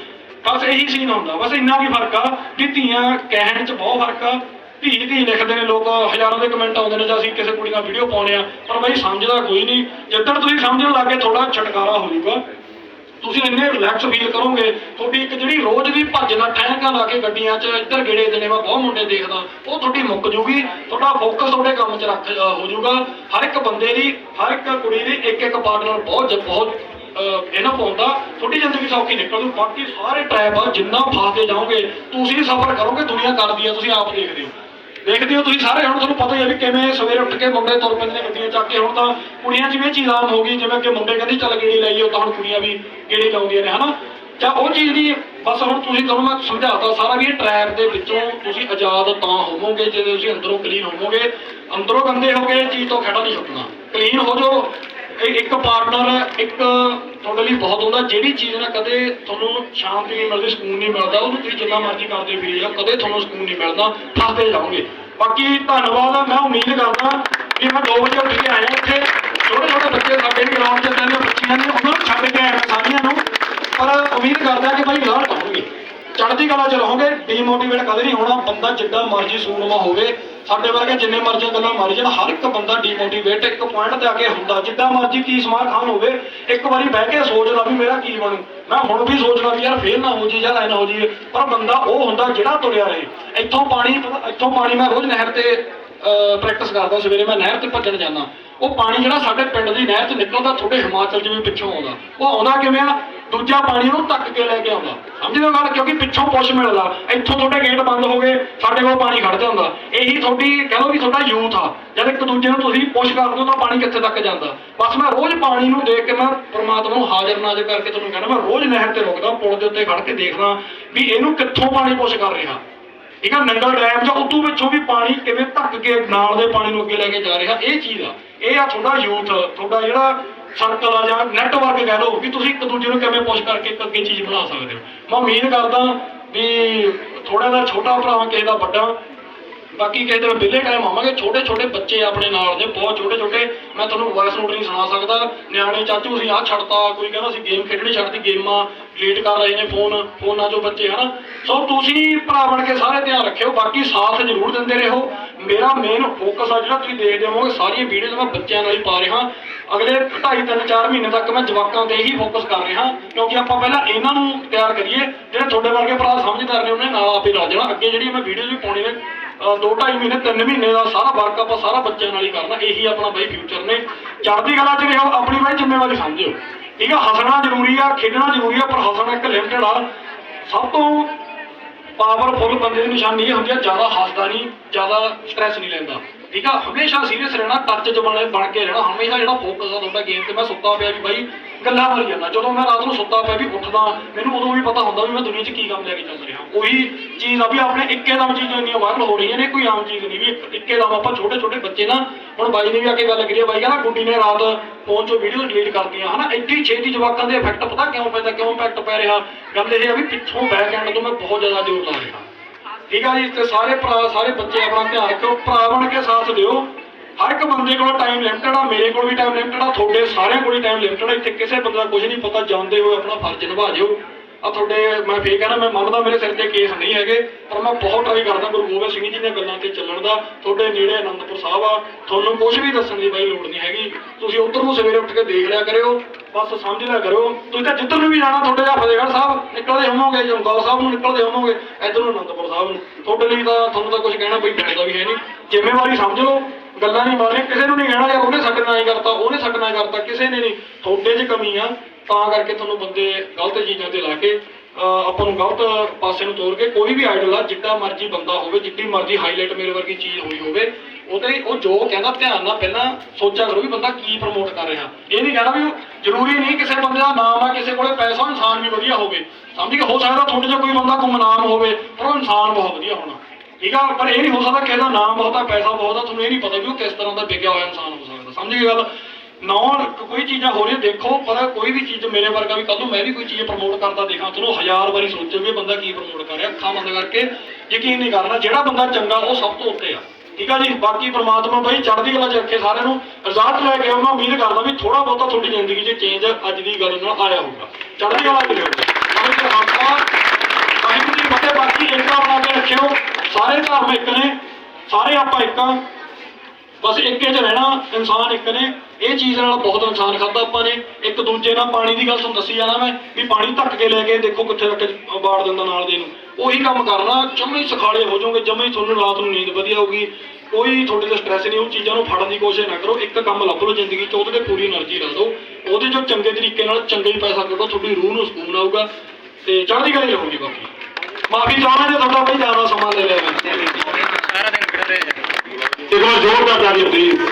ਬਸ ਇਹੀ ਸੀਨ ਹੁੰਦਾ। ਬਸ ਇੰਨਾ ਵੀ ਫ਼ਰਕ ਆ ਕਿ ਧੀਆਂ ਕਹਿਣ ਚ ਬਹੁਤ ਫ਼ਰਕ ਆ। ਧੀ ਧੀ ਲਿਖਦੇ ਨੇ ਲੋਕ ਹਜ਼ਾਰਾਂ ਦੇ ਕਮੈਂਟ ਆਉਂਦੇ ਨੇ ਜਾਂ ਅਸੀਂ ਕਿਸੇ ਕੁੜੀ ਨਾਲ ਵੀਡੀਓ ਪਾਉਣੇ ਆ ਪਰ ਬਾਈ ਸਮਝਦਾ ਕੋਈ ਨਹੀਂ। ਜਿੱਦਣ ਤੁਸੀਂ ਸਮਝਣ ਲੱਗੇ ਥੋੜਾ ਛਟਕਾਰਾ ਹੋ ਜਾਊਗਾ। ਤੁਸੀਂ ਇੰਨੇ ਰਿਲੈਕਸ ਫੀਲ ਕਰੋਗੇ ਤੁਹਾਡੀ ਇੱਕ ਜਿਹੜੀ ਰੋਜ਼ ਦੀ ਭੱਜ ਨਾਲ ਠਹਿਕਾਂ ਲਾ ਕੇ ਗੱਡੀਆਂ 'ਚ ਇੱਧਰ ਗੇੜੇ ਦੇਣੇ ਮੈਂ ਬਹੁਤ ਮੁੰਡੇ ਦੇਖਦਾ ਉਹ ਤੁਹਾਡੀ ਮੁੱਕ ਜੂਗੀ ਤੁਹਾਡਾ ਫੋਕਸ ਤੁਹਾਡੇ ਕੰਮ 'ਚ ਰੱਖ ਅ, ਹੋ ਜਾਊਗਾ। ਹਰ ਇੱਕ ਬੰਦੇ ਦੀ ਹਰ ਇੱਕ ਕੁੜੀ ਦੀ ਇੱਕ ਇੱਕ ਪਾਰਟਨਰ ਬਹੁਤ ਬਹੁਤ ਇਹਨਾਂ ਪਾਉਂਦਾ ਤੁਹਾਡੀ ਜ਼ਿੰਦਗੀ ਸੌਖੀ ਨਿਕਲੂ। ਬਾਕੀ ਸਾਰੇ ਟ੍ਰੈਪ ਆ ਜਿੰਨਾ ਫਾਸਦੇ ਜਾਓਗੇ ਤੁਸੀਂ ਸਫਰ ਕਰੋਗੇ ਦੁਨੀਆ ਕਰਦੀ ਆ ਤੁਸੀਂ ਆਪ ਦੇਖਦੇ ਹੋ। ਦੇਖਦੇ ਹੋ ਤੁਸੀਂ ਸਾਰੇ, ਹੁਣ ਤੁਹਾਨੂੰ ਪਤਾ ਹੀ ਹੈ ਵੀ ਕਿਵੇਂ ਸਵੇਰੇ ਉੱਠ ਕੇ ਮੁੰਡੇ ਤੁਰ ਪੈਂਦੇ ਨੇ ਗੱਡੀਆਂ ਚੱਕ ਕੇ। ਹੁਣ ਤਾਂ ਕੁੜੀਆਂ 'ਚ ਵੀ ਇਹ ਚੀਜ਼ ਆਮ ਹੋ ਗਈ, ਜਿਵੇਂ ਕਿ ਮੁੰਡੇ ਕਹਿੰਦੇ, ਚੱਲ ਗੇੜੀ ਲਾਈਏ ਤਾਂ ਹੁਣ ਕੁੜੀਆਂ ਵੀ ਗੇੜੀ ਲਾਉਂਦੀਆਂ ਨੇ, ਹਨਾ? ਜਾਂ ਉਹ ਚੀਜ਼ ਦੀ ਬਸ ਹੁਣ ਤੁਸੀਂ ਤੁਹਾਨੂੰ ਮੈਂ ਸਮਝਾਤਾ ਸਾਰਾ ਵੀ ਇਹ ਟਰੈਪ ਦੇ ਵਿੱਚੋਂ ਤੁਸੀਂ ਆਜ਼ਾਦ ਤਾਂ ਹੋਵੋਗੇ, ਜੇ ਤੁਸੀਂ ਅੰਦਰੋਂ ਕਲੀਨ ਹੋਵੋਗੇ। ਅੰਦਰੋਂ ਗੰਦੇ ਹੋਗੇ ਚੀਜ਼ ਤੋਂ ਖੜਾ ਨਹੀਂ ਛੱਡਣਾ। ਕਲੀਨ ਹੋ ਜਾਓ ਇੱਕ ਪਾਰਟਨਰ ਇੱਕ ਤੁਹਾਡੇ ਲਈ ਬਹੁਤ ਹੁੰਦਾ, ਜਿਹੜੀ ਚੀਜ਼ ਨਾ ਕਦੇ ਤੁਹਾਨੂੰ ਸ਼ਾਂਤੀ ਨਹੀਂ ਮਿਲਦੀ, ਸਕੂਨ ਨਹੀਂ ਮਿਲਦਾ, ਉਹਨੂੰ ਤੁਸੀਂ ਜਿੰਨਾ ਮਰਜ਼ੀ ਕਰਦੇ ਫਿਰੀ ਜਾਓ ਕਦੇ ਤੁਹਾਨੂੰ ਸਕੂਨ ਨਹੀਂ ਮਿਲਦਾ ਫਸਦੇ ਜਾਓਗੇ। ਬਾਕੀ ਧੰਨਵਾਦ, ਮੈਂ ਉਮੀਦ ਕਰਦਾ ਵੀ ਮੈਂ 2 ਵਜੇ ਉੱਠ ਕੇ ਆਇਆ ਇੱਥੇ। ਛੋਟੇ ਛੋਟੇ ਬੱਚੇ ਸਾਡੇ ਵੀ ਗਰਾਊਂਡ 'ਚ ਇੱਦਾਂ ਬੱਚੀਆਂ ਨੇ, ਉਹਨਾਂ ਨੂੰ ਛੱਡ ਕੇ ਆਇਆ ਸਾਰੀਆਂ ਨੂੰ। ਪਰ ਉਮੀਦ ਕਰਦਾ ਕਿ ਭਾਈ ਰਿਜ਼ਲਟ ਆਉਣਗੇ। ਚੜ੍ਹਦੀ ਕਲਾ ਚ ਰਹੋਗੇ ਡੀਮੋਟੀਵੇਟ ਕਦੇ ਨਹੀਂ ਹੋਣਾ, ਬੰਦਾ ਜਿੱਦਾਂ ਮਰਜ਼ੀ ਸੂਰਮਾ ਹੋਵੇ, ਸਾਡੇ ਵਰਗੇ ਜਿੰਨੇ ਮਰਜ਼ੀ ਗੱਲਾਂ ਮਾਰੀ ਜਾਣ, ਹਰ ਇੱਕ ਬੰਦਾ ਡੀਮੋਟੀਵੇਟ ਇੱਕ ਪੁਆਇੰਟ ਤੇ ਆ ਕੇ ਹੁੰਦਾ ਜਿੱਦਾਂ ਮਰਜ਼ੀ ਕੀ ਸਮਾਰ ਖਾਨ ਹੋਵੇ, ਇੱਕ ਵਾਰੀ ਬਹਿ ਕੇ ਸੋਚਦਾ ਵੀ ਮੇਰਾ ਕੀ ਬਣੂ। ਮੈਂ ਹੁਣ ਵੀ ਸੋਚਦਾ ਵੀ ਯਾਰ ਫੇਲ ਨਾ ਹੋ ਜੀ ਯਾਰ ਐ ਨਾ ਹੋ ਜੀ ਪਰ ਬੰਦਾ ਉਹ ਹੁੰਦਾ ਜਿਹੜਾ ਤੁਰਿਆ ਰਹੇ। ਇੱਥੋਂ ਪਾਣੀ ਇੱਥੋਂ ਪਾਣੀ ਮੈਂ ਰੋਜ਼ ਨਹਿਰ ਤੇ ਪ੍ਰੈਕਟਿਸ ਕਰਦਾ, ਸਵੇਰੇ ਮੈਂ ਨਹਿਰ ਤੇ ਭੱਜਣ ਜਾਂਦਾ। ਉਹ ਪਾਣੀ ਜਿਹੜਾ ਸਾਡੇ ਪਿੰਡ ਦੀ ਨਹਿਰ 'ਚ ਨਿਕਲਦਾ, ਤੁਹਾਡੇ ਹਿਮਾਚਲ ਜਿਵੇਂ ਪਿੱਛੋਂ ਆਉਂਦਾ। ਉਹ ਆਉਂਦਾ ਕਿਵੇਂ ਆ? ਦੂਜਾ ਪਾਣੀ ਨੂੰ ਧੱਕ ਕੇ ਲੈ ਕੇ ਆਉਂਦਾ। ਸਮਝਦੇ ਹੋ ਗੱਲ? ਕਿਉਂਕਿ ਪਿੱਛੋਂ ਪੁਸ਼ ਮਿਲਦਾ। ਇੱਥੋਂ ਤੁਹਾਡੇ ਗੇਟ ਬੰਦ ਹੋ ਗਏ, ਸਾਡੇ ਕੋਲ ਪਾਣੀ ਖੜ ਜਾਂਦਾ। ਇਹੀ ਤੁਹਾਡੀ ਕਹ ਵੀ ਤੁਹਾਡਾ ਯੂਥ ਆ। ਜਦ ਇੱਕ ਦੂਜੇ ਨੂੰ ਤੁਸੀਂ ਪੁਸ਼ ਕਰਦੇ ਹੋ ਤਾਂ ਪਾਣੀ ਕਿੱਥੇ ਤੱਕ ਜਾਂਦਾ। ਬਸ ਮੈਂ ਰੋਜ਼ ਪਾਣੀ ਨੂੰ ਦੇਖ ਕੇ ਮੈਂ ਪ੍ਰਮਾਤਮਾ ਨੂੰ ਹਾਜ਼ਰ ਨਾਜ਼ਰ ਕਰਕੇ ਤੁਹਾਨੂੰ ਕਹਿੰਦਾ, ਮੈਂ ਰੋਜ਼ ਨਹਿਰ ਤੇ ਰੁਕਦਾ, ਪੁਲ ਦੇ ਉੱਤੇ ਖੜ ਕੇ ਦੇਖਦਾ ਵੀ ਇਹਨੂੰ ਕਿੱਥੋਂ ਪਾਣੀ ਪੁਸ਼ ਕਰ ਰਿਹਾ। ਠੀਕ ਆ ਨੰਗਲ ਡੈਮ ਜਾਂ ਉਦੋਂ ਵਿੱਚੋਂ ਵੀ ਪਾਣੀ ਕਿਵੇਂ ਧੱਕ ਕੇ ਨਾਲ ਦੇ ਪਾਣੀ ਨੂੰ ਅੱਗੇ ਲੈ ਕੇ ਜਾ ਰਿਹਾ, ਇਹ ਚੀਜ਼ ਆ। ਇਹ ਆ ਤੁਹਾਡਾ ਯੂਥ ਤੁਹਾਡਾ ਜਿਹੜਾ ਸਰਕਲ ਆ ਜਾਂ ਨੈਟਵਰਕ ਕਹਿ ਲਓ ਵੀ ਤੁਸੀਂ ਇੱਕ ਦੂਜੇ ਨੂੰ ਕਿਵੇਂ ਪੁਸ਼ ਕਰਕੇ ਅੱਗੇ ਚੀਜ਼ ਬਣਾ ਸਕਦੇ ਹੋ। ਮੈਂ ਉਮੀਦ ਕਰਦਾ ਵੀ ਥੋੜਾ ਜਿਹਾ ਛੋਟਾ ਭਰਾ ਕਿਸੇ ਦਾ ਵੱਡਾ, ਬਾਕੀ ਕਿਸੇ ਦਿਨ ਵਿਹਲੇ ਟਾਈਮ ਆਵਾਂਗੇ। ਛੋਟੇ ਛੋਟੇ ਬੱਚੇ ਆਪਣੇ ਨਾਲ ਨੇ, ਬਹੁਤ ਛੋਟੇ ਛੋਟੇ ਮੈਂ ਤੁਹਾਨੂੰ ਵੌਇਸ ਨੋਟ ਨਹੀਂ ਸੁਣਾ ਸਕਦਾ। ਨਿਆਣੇ, ਚਾਚੂ ਅਸੀਂ ਆਹ ਛੱਡਤਾ, ਕੋਈ ਕਹਿੰਦਾ ਅਸੀਂ ਗੇਮ ਖੇਡਣੀ ਛੱਡਤੀ ਗੇਮਾਂ ਡਿਲੀਟ ਕਰ ਰਹੇ ਨੇ ਫੋਨ ਫੋਨਾਂ 'ਚੋਂ ਬੱਚੇ, ਹਨਾ? ਸੋ ਤੁਸੀਂ ਭਰਾ ਬਣ ਕੇ ਸਾਰੇ ਧਿਆਨ ਰੱਖਿਓ, ਬਾਕੀ ਸਾਥ ਜ਼ਰੂਰ ਦਿੰਦੇ ਰਹੋ। ਮੇਰਾ ਮੇਨ ਫੋਕਸ ਆ ਜਿਹੜਾ ਤੁਸੀਂ ਦੇਖਦੇ ਹੋਵੋਗੇ, ਸਾਰੀਆਂ ਵੀਡੀਓਜ਼ ਮੈਂ ਬੱਚਿਆਂ ਨਾਲ ਹੀ ਪਾ ਰਿਹਾ। ਅਗਲੇ 2.5 3 4 ਮਹੀਨੇ ਤੱਕ ਮੈਂ ਜਵਾਕਾਂ ਤੇ ਹੀ ਫੋਕਸ ਕਰ ਰਿਹਾ, ਕਿਉਂਕਿ ਆਪਾਂ ਪਹਿਲਾਂ ਇਹਨਾਂ ਨੂੰ ਤਿਆਰ ਕਰੀਏ, ਜਿਹੜੇ ਤੁਹਾਡੇ ਵਰਗੇ ਭਰਾ ਸਮਝਦਾਰ ਨੇ, ਉਹਨੇ ਨਾਲ ਆਪੇ ਲੱਗ ਜਾਣਾ। ਅੱਗੇ ਜਿਹੜੀ ਮੈਂ ਵੀਡੀਓਜ਼ ਵੀ ਪਾਉਣੀ ਨੇ ਦੋ ਢਾਈ ਮਹੀਨੇ, ਤਿੰਨ ਮਹੀਨੇ ਦਾ ਸਾਰਾ ਵਰਕ ਆਪਾਂ ਸਾਰਾ ਬੱਚਿਆਂ ਨਾਲ ਹੀ ਕਰਨਾ, ਇਹੀ ਆਪਣਾ ਬਾਈ ਫਿਊਚਰ ਨੇ। ਚੜ੍ਹਦੀ ਕਲਾ ਚ ਰਹੋ, ਆਪਣੀ ਬਾਈ ਜ਼ਿੰਮੇਵਾਰੀ ਸਮਝਿਓ। ਠੀਕ ਆ, ਹੱਸਣਾ ਜ਼ਰੂਰੀ ਆ, ਖੇਡਣਾ ਜ਼ਰੂਰੀ ਆ, ਪਰ ਹੱਸਣਾ ਇੱਕ ਲਿਮਟਡ ਆ। ਸਭ ਤੋਂ ਪਾਵਰਫੁਲ ਬੰਦੇ ਦੀ ਨਿਸ਼ਾਨੀ ਇਹ ਹੁੰਦੀ ਆ, ਜ਼ਿਆਦਾ ਹੱਸਦਾ ਨਹੀਂ, ਜ਼ਿਆਦਾ ਸਟ੍ਰੈਸ ਨਹੀਂ ਲੈਂਦਾ। ਠੀਕ ਆ, ਹਮੇਸ਼ਾ ਸੀਰੀਅਸ ਰਹਿਣਾ ਟੱਚ ਚ ਬਣ ਕੇ ਰਹਿਣਾ, ਹਮੇਸ਼ਾ ਜਿਹੜਾ ਫੋਕਸ ਆ ਤੁਹਾਡਾ ਗੇਮ ਤੇ ਮੈਂ ਸੁੱਤਾ ਪਿਆ ਵੀ ਬਾਈ, ਗੱਲਾਂ ਮਾਰੀ ਜਾਂਦਾ। ਜਦੋਂ ਮੈਂ ਰਾਤ ਨੂੰ ਸੁੱਤਾ ਪਿਆ ਵੀ ਉੱਠਦਾ, ਮੈਨੂੰ ਉਦੋਂ ਵੀ ਪਤਾ ਹੁੰਦਾ ਵੀ ਮੈਂ ਦੁਨੀਆ 'ਚ ਕੀ ਕੰਮ ਲੈ ਕੇ ਚੱਲ ਰਿਹਾ। ਉਹੀ ਚੀਜ਼ ਆ ਵੀ ਆਪਣੇ ਇੱਕੇ ਦਮ ਚੀਜ਼ਾਂ ਇੰਨੀਆਂ ਵਾਇਰਲ ਹੋ ਰਹੀਆਂ ਨੇ, ਕੋਈ ਆਮ ਚੀਜ਼ ਨਹੀਂ ਵੀ ਇੱਕ- ਇੱਕੇ ਦਮ ਆਪਾਂ ਛੋਟੇ ਛੋਟੇ ਬੱਚੇ ਨਾ, ਹੁਣ ਬਾਈ ਨੇ ਵੀ ਆ ਕੇ ਗੱਲ ਕਰੀ ਆ, ਬਾਈ ਕਹਿੰਦਾ ਗੁੱਡੀ ਨੇ ਰਾਤ ਫੋਨ 'ਚੋਂ ਵੀਡੀਓ ਡਿਲੀਟ ਕਰਤੀਆਂ ਹਨਾ ਐਡੀ ਛੇਤੀ ਜਵਾਕਾਂ ਦੇ ਇਫੈਕਟ ਪਤਾ ਕਿਉਂ ਪੈਂਦਾ, ਕਿਉਂ ਇਫੈਕਟ ਪੈ ਰਿਹਾ? ਗੱਲ ਇਹ ਆ ਵੀ ਪਿੱਛੋਂ ਬੈਕ ਐਂਡ ਤੋਂ ਮੈਂ ਬਹੁਤ ਜ਼ਿਆਦਾ ਜ਼ੋਰ ਲਾ ਰਿਹਾ। ਠੀਕ ਆ ਜੀ, ਤੇ ਸਾਰੇ ਭਰਾ, ਸਾਰੇ ਬੱਚੇ ਆਪਣਾ ਧਿਆਨ ਰੱਖੋ ਭਰਾ ਬਣ ਕੇ ਸਾਥ ਦਿਓ। ਹਰ ਇੱਕ ਬੰਦੇ ਕੋਲ ਟਾਈਮ ਲਿਮਟਡ ਆ, ਮੇਰੇ ਕੋਲ ਵੀ ਟਾਈਮ ਲਿਮਟਡ ਆ, ਤੁਹਾਡੇ ਸਾਰਿਆਂ ਕੋਲ ਹੀ ਟਾਈਮ ਲਿਮਟਡ ਆ, ਇੱਥੇ ਕਿਸੇ ਬੰਦੇ ਦਾ ਕੁਝ ਨਹੀਂ ਪਤਾ, ਜਾਣਦੇ ਹੋਏ ਆਪਣਾ ਫਰਜ਼ ਨਿਭਾ ਜਿਓ। ਆ ਤੁਹਾਡੇ, ਮੈਂ ਫੇਰ ਕਹਿਣਾ, ਮੈਂ ਮੰਨਦਾ ਮੇਰੇ ਸਿਰ ਤੇ ਕੇਸ ਨਹੀਂ ਹੈਗੇ, ਪਰ ਮੈਂ ਬਹੁਤ ਟਰਾਈ ਕਰਦਾ ਗੁਰੂ ਗੋਬਿੰਦ ਸਿੰਘ ਜੀ ਦੀਆਂ ਗੱਲਾਂ ਤੇ ਚੱਲਣ ਦਾ। ਤੁਹਾਡੇ ਨੇੜੇ ਆਨੰਦਪੁਰ ਸਾਹਿਬ ਆ, ਤੁਹਾਨੂੰ ਕੁਝ ਵੀ ਦੱਸਣ ਦੀ ਬਾਈ ਲੋੜ ਨਹੀਂ ਹੈਗੀ। ਤੁਸੀਂ ਉੱਧਰ ਨੂੰ ਸਵੇਰੇ ਉੱਠ ਕੇ ਦੇਖ ਲਿਆ ਕਰਿਓ, ਬਸ ਸਮਝ ਲਿਆ ਕਰੋ ਤੁਸੀਂ ਤਾਂ ਜਿੱਧਰ ਨੂੰ ਵੀ ਜਾਣਾ, ਤੁਹਾਡੇ ਦਾ ਫਤਿਹਗੜ੍ਹ ਸਾਹਿਬ ਨਿਕਲਦੇ ਹੋਵੋਗੇ ਜੰਗਾਲ ਸਾਹਿਬ ਨੂੰ ਨਿਕਲਦੇ ਹੋਵੋਗੇ, ਇੱਧਰ ਨੂੰ ਆਨੰਦਪੁਰ ਸਾਹਿਬ ਨੂੰ। ਤੁਹਾਡੇ ਲਈ ਤਾਂ ਤੁਹਾਨੂੰ ਤਾਂ ਕੁਝ ਕਹਿਣਾ ਬਈ ਫਾਇਦਾ ਵੀ ਹੈ ਨਹੀਂ। ਜ਼ਿੰਮੇਵਾਰੀ ਸਮਝ ਲਓ, ਗੱਲਾਂ ਨਹੀਂ ਮਾਰਨੀਆਂ, ਕਿਸੇ ਨੂੰ ਨਹੀਂ ਕਹਿਣਾ ਯਾਰ ਉਹਨੇ ਸਾਡੇ ਨਾਲ ਹੀ ਕਰਤਾ, ਉਹਨੇ ਸਾਡੇ ਨਾਲ ਕਰਤਾ, ਕਿਸੇ ਨੇ ਨਹੀਂ। ਤੁਹਾਡੇ 'ਚ ਕਮੀ ਆ ਤਾਂ ਕਰਕੇ ਤੁਹਾਨੂੰ ਬੰਦੇ ਗਲਤ ਚੀਜ਼ਾਂ ਤੇ ਲਾ ਕੇ, ਅਹ, ਆਪਾਂ ਨੂੰ ਗਲਤ ਪਾਸੇ ਨੂੰ ਤੋਰ ਕੇ ਕੋਈ ਵੀ ਆਈਡਲ ਆ, ਜਿੱਡਾ ਮਰਜ਼ੀ ਬੰਦਾ ਹੋਵੇ, ਜਿੱਡੀ ਮਰਜ਼ੀ ਹਾਈਲਾਈਟ ਮੇਰੇ ਵਰਗੀ ਚੀਜ਼ ਹੋਈ ਹੋਵੇ, ਉਹਦੇ ਉਹ ਜੋ ਕਹਿੰਦਾ ਧਿਆਨ ਨਾਲ ਪਹਿਲਾਂ ਸੋਚਿਆ ਕਰੋ ਵੀ ਬੰਦਾ ਕੀ ਪ੍ਰਮੋਟ ਕਰ ਰਿਹਾ। ਇਹ ਨਹੀਂ ਕਹਿਣਾ ਵੀ ਜ਼ਰੂਰੀ ਨਹੀਂ ਕਿਸੇ ਬੰਦੇ ਦਾ ਨਾਮ ਆ, ਕਿਸੇ ਕੋਲੇ ਪੈਸਾ, ਇਨਸਾਨ ਵੀ ਵਧੀਆ ਹੋਵੇ। ਸਮਝ ਕੇ ਹੋ ਸਕਦਾ ਤੁਹਾਡੇ 'ਚ ਕੋਈ ਬੰਦਾ ਗੁੰਮਨਾਮ ਹੋਵੇ, ਪਰ ਉਹ ਇਨਸਾਨ ਬਹੁਤ ਵਧੀਆ ਹੋਣਾ। ਠੀਕ ਆ? ਪਰ ਇਹ ਨਹੀਂ ਹੋ ਸਕਦਾ ਕਿ ਇਹਦਾ ਨਾਮ ਬਹੁਤ ਆ, ਪੈਸਾ ਬਹੁਤ ਆ, ਤੁਹਾਨੂੰ ਇਹ ਨਹੀਂ ਪਤਾ ਵੀ ਉਹ ਕਿਸ ਤਰ੍ਹਾਂ ਦਾ ਵਿਗਿਆ ਹੋਇਆ ਇਨਸਾਨ ਹੋ ਸਕਦਾ। ਸਮਝ ਗਏ ਗੱਲ? ਨੌਨ ਕੋਈ ਚੀਜ਼ਾਂ ਹੋ ਰਹੀਆਂ, ਦੇਖੋ, ਪਰ ਕੋਈ ਵੀ ਚੀਜ਼ ਮੇਰੇ ਵਰਗਾ ਵੀ ਕੱਲ ਨੂੰ ਮੈਂ ਵੀ ਕੋਈ ਚੀਜ਼ ਪ੍ਰਮੋਟ ਕਰਦਾ ਦੇਖਾਂ ਤੁਹਾਨੂੰ ਹਜ਼ਾਰ ਵਾਰੀ ਸੋਚੋ ਵੀ ਬੰਦਾ ਕੀ ਪ੍ਰਮੋਟ ਕਰ ਰਿਹਾ ਅੱਖਾਂ ਬੰਦ ਕਰਕੇ ਯਕੀਨ ਨਹੀਂ ਕਰਨਾ, ਜਿਹੜਾ ਬੰਦਾ ਚੰਗਾ, ਉਹ ਸਭ ਤੋਂ ਉੱਤੇ ਆ। ਠੀਕ ਆ ਜੀ? ਬਾਕੀ ਪ੍ਰਮਾਤਮਾ ਬਾਈ, ਚੜ੍ਹਦੀ ਕਲਾ ਚ ਰੱਖੇ ਸਾਰਿਆਂ ਨੂੰ। ਰਿਜ਼ਲਟ ਲੈ ਕੇ ਆਉਣਾ ਉਮੀਦ ਕਰਦਾ ਵੀ ਥੋੜਾ ਬਹੁਤਾ ਤੁਹਾਡੀ ਜ਼ਿੰਦਗੀ 'ਚ ਚੇਂਜ ਅੱਜ ਦੀ ਗੱਲ ਨਾਲ ਆਇਆ ਹੋਊਗਾ। ਚੜ੍ਹਦੀ ਕਲਾ ਚ ਰਹੋ ਵਾਹਿਗੁਰੂ ਜੀ ਫਤਿਹ। ਬਾਕੀ ਏਕਤਾ ਬਣਾ ਕੇ ਰੱਖਿਓ। ਸਾਰੇ ਧਰਮ ਇੱਕ ਨੇ, ਸਾਰੇ ਆਪਾਂ ਇੱਕ ਬਸ ਇੱਕੇ ਚ ਰਹਿਣਾ, ਇਨਸਾਨ ਇੱਕ ਨੇ। ਇਹ ਚੀਜ਼ ਨਾਲ ਬਹੁਤ ਨੁਕਸਾਨ ਖਾਧਾ ਆਪਾਂ ਨੇ। ਇੱਕ ਦੂਜੇ ਨਾਲ ਪਾਣੀ ਦੀ ਗੱਲ ਤੁਹਾਨੂੰ ਦੱਸੀ ਜਾਣਾ ਮੈਂ ਵੀ ਪਾਣੀ ਧੱਕ ਕੇ ਲੈ ਕੇ ਦੇਖੋ ਕਿੱਥੇ ਤੱਕ ਬਾੜ ਦਿੰਦਾ ਨਾਲ ਦੇ ਨੂੰ। ਉਹੀ ਕੰਮ ਕਰਨਾ ਜਮੇ ਸਖਾਲੇ ਹੋ ਜਾਓਗੇ ਜਮੇ ਤੁਹਾਨੂੰ ਰਾਤ ਨੂੰ ਨੀਂਦ ਵਧੀਆ ਆਊਗੀ। ਕੋਈ ਤੁਹਾਡੇ ਤੇ ਸਟ੍ਰੈਸ ਨਹੀਂ ਉਹ ਚੀਜ਼ਾਂ ਨੂੰ ਫੜਨ ਦੀ ਕੋਸ਼ਿਸ਼ ਨਾ ਕਰੋ। ਇੱਕ ਕੰਮ ਲੱਭ ਲਓ ਜ਼ਿੰਦਗੀ 'ਚ ਉਹਦੇ ਤੇ ਪੂਰੀ એનર્ਜੀ ਲਾ ਦਿਓ। ਉਹਦੇ 'ਚ ਚੰਗੇ ਤਰੀਕੇ ਨਾਲ ਚੰਗੇ ਹੀ ਪੈਸਾ ਕੱਢੋ ਤੁਹਾਡੀ ਰੂਹ ਨੂੰ ਸਕੂਨ ਆਊਗਾ। ਤੇ ਚੜ੍ਹਦੀ ਕਲਾ ਹੀ ਰਹੂਗੀ ਬਾਕੀ। ਮਾਫੀ ਚਾਹਣਾ ਜੇ ਤੁਹਾਡਾ ਕੋਈ ਜ਼ਿਆਦਾ ਸਮਾਂ ਲੈ ਲਿਆ ਮੈਂ। ਸਾਰਾ ਦਿਨ ਫਿਰਦੇ ਇੱਕ ਵਾਰ ਜ਼ੋਰਦਾਰ ਤਾਲੀ ਪਲੀਜ਼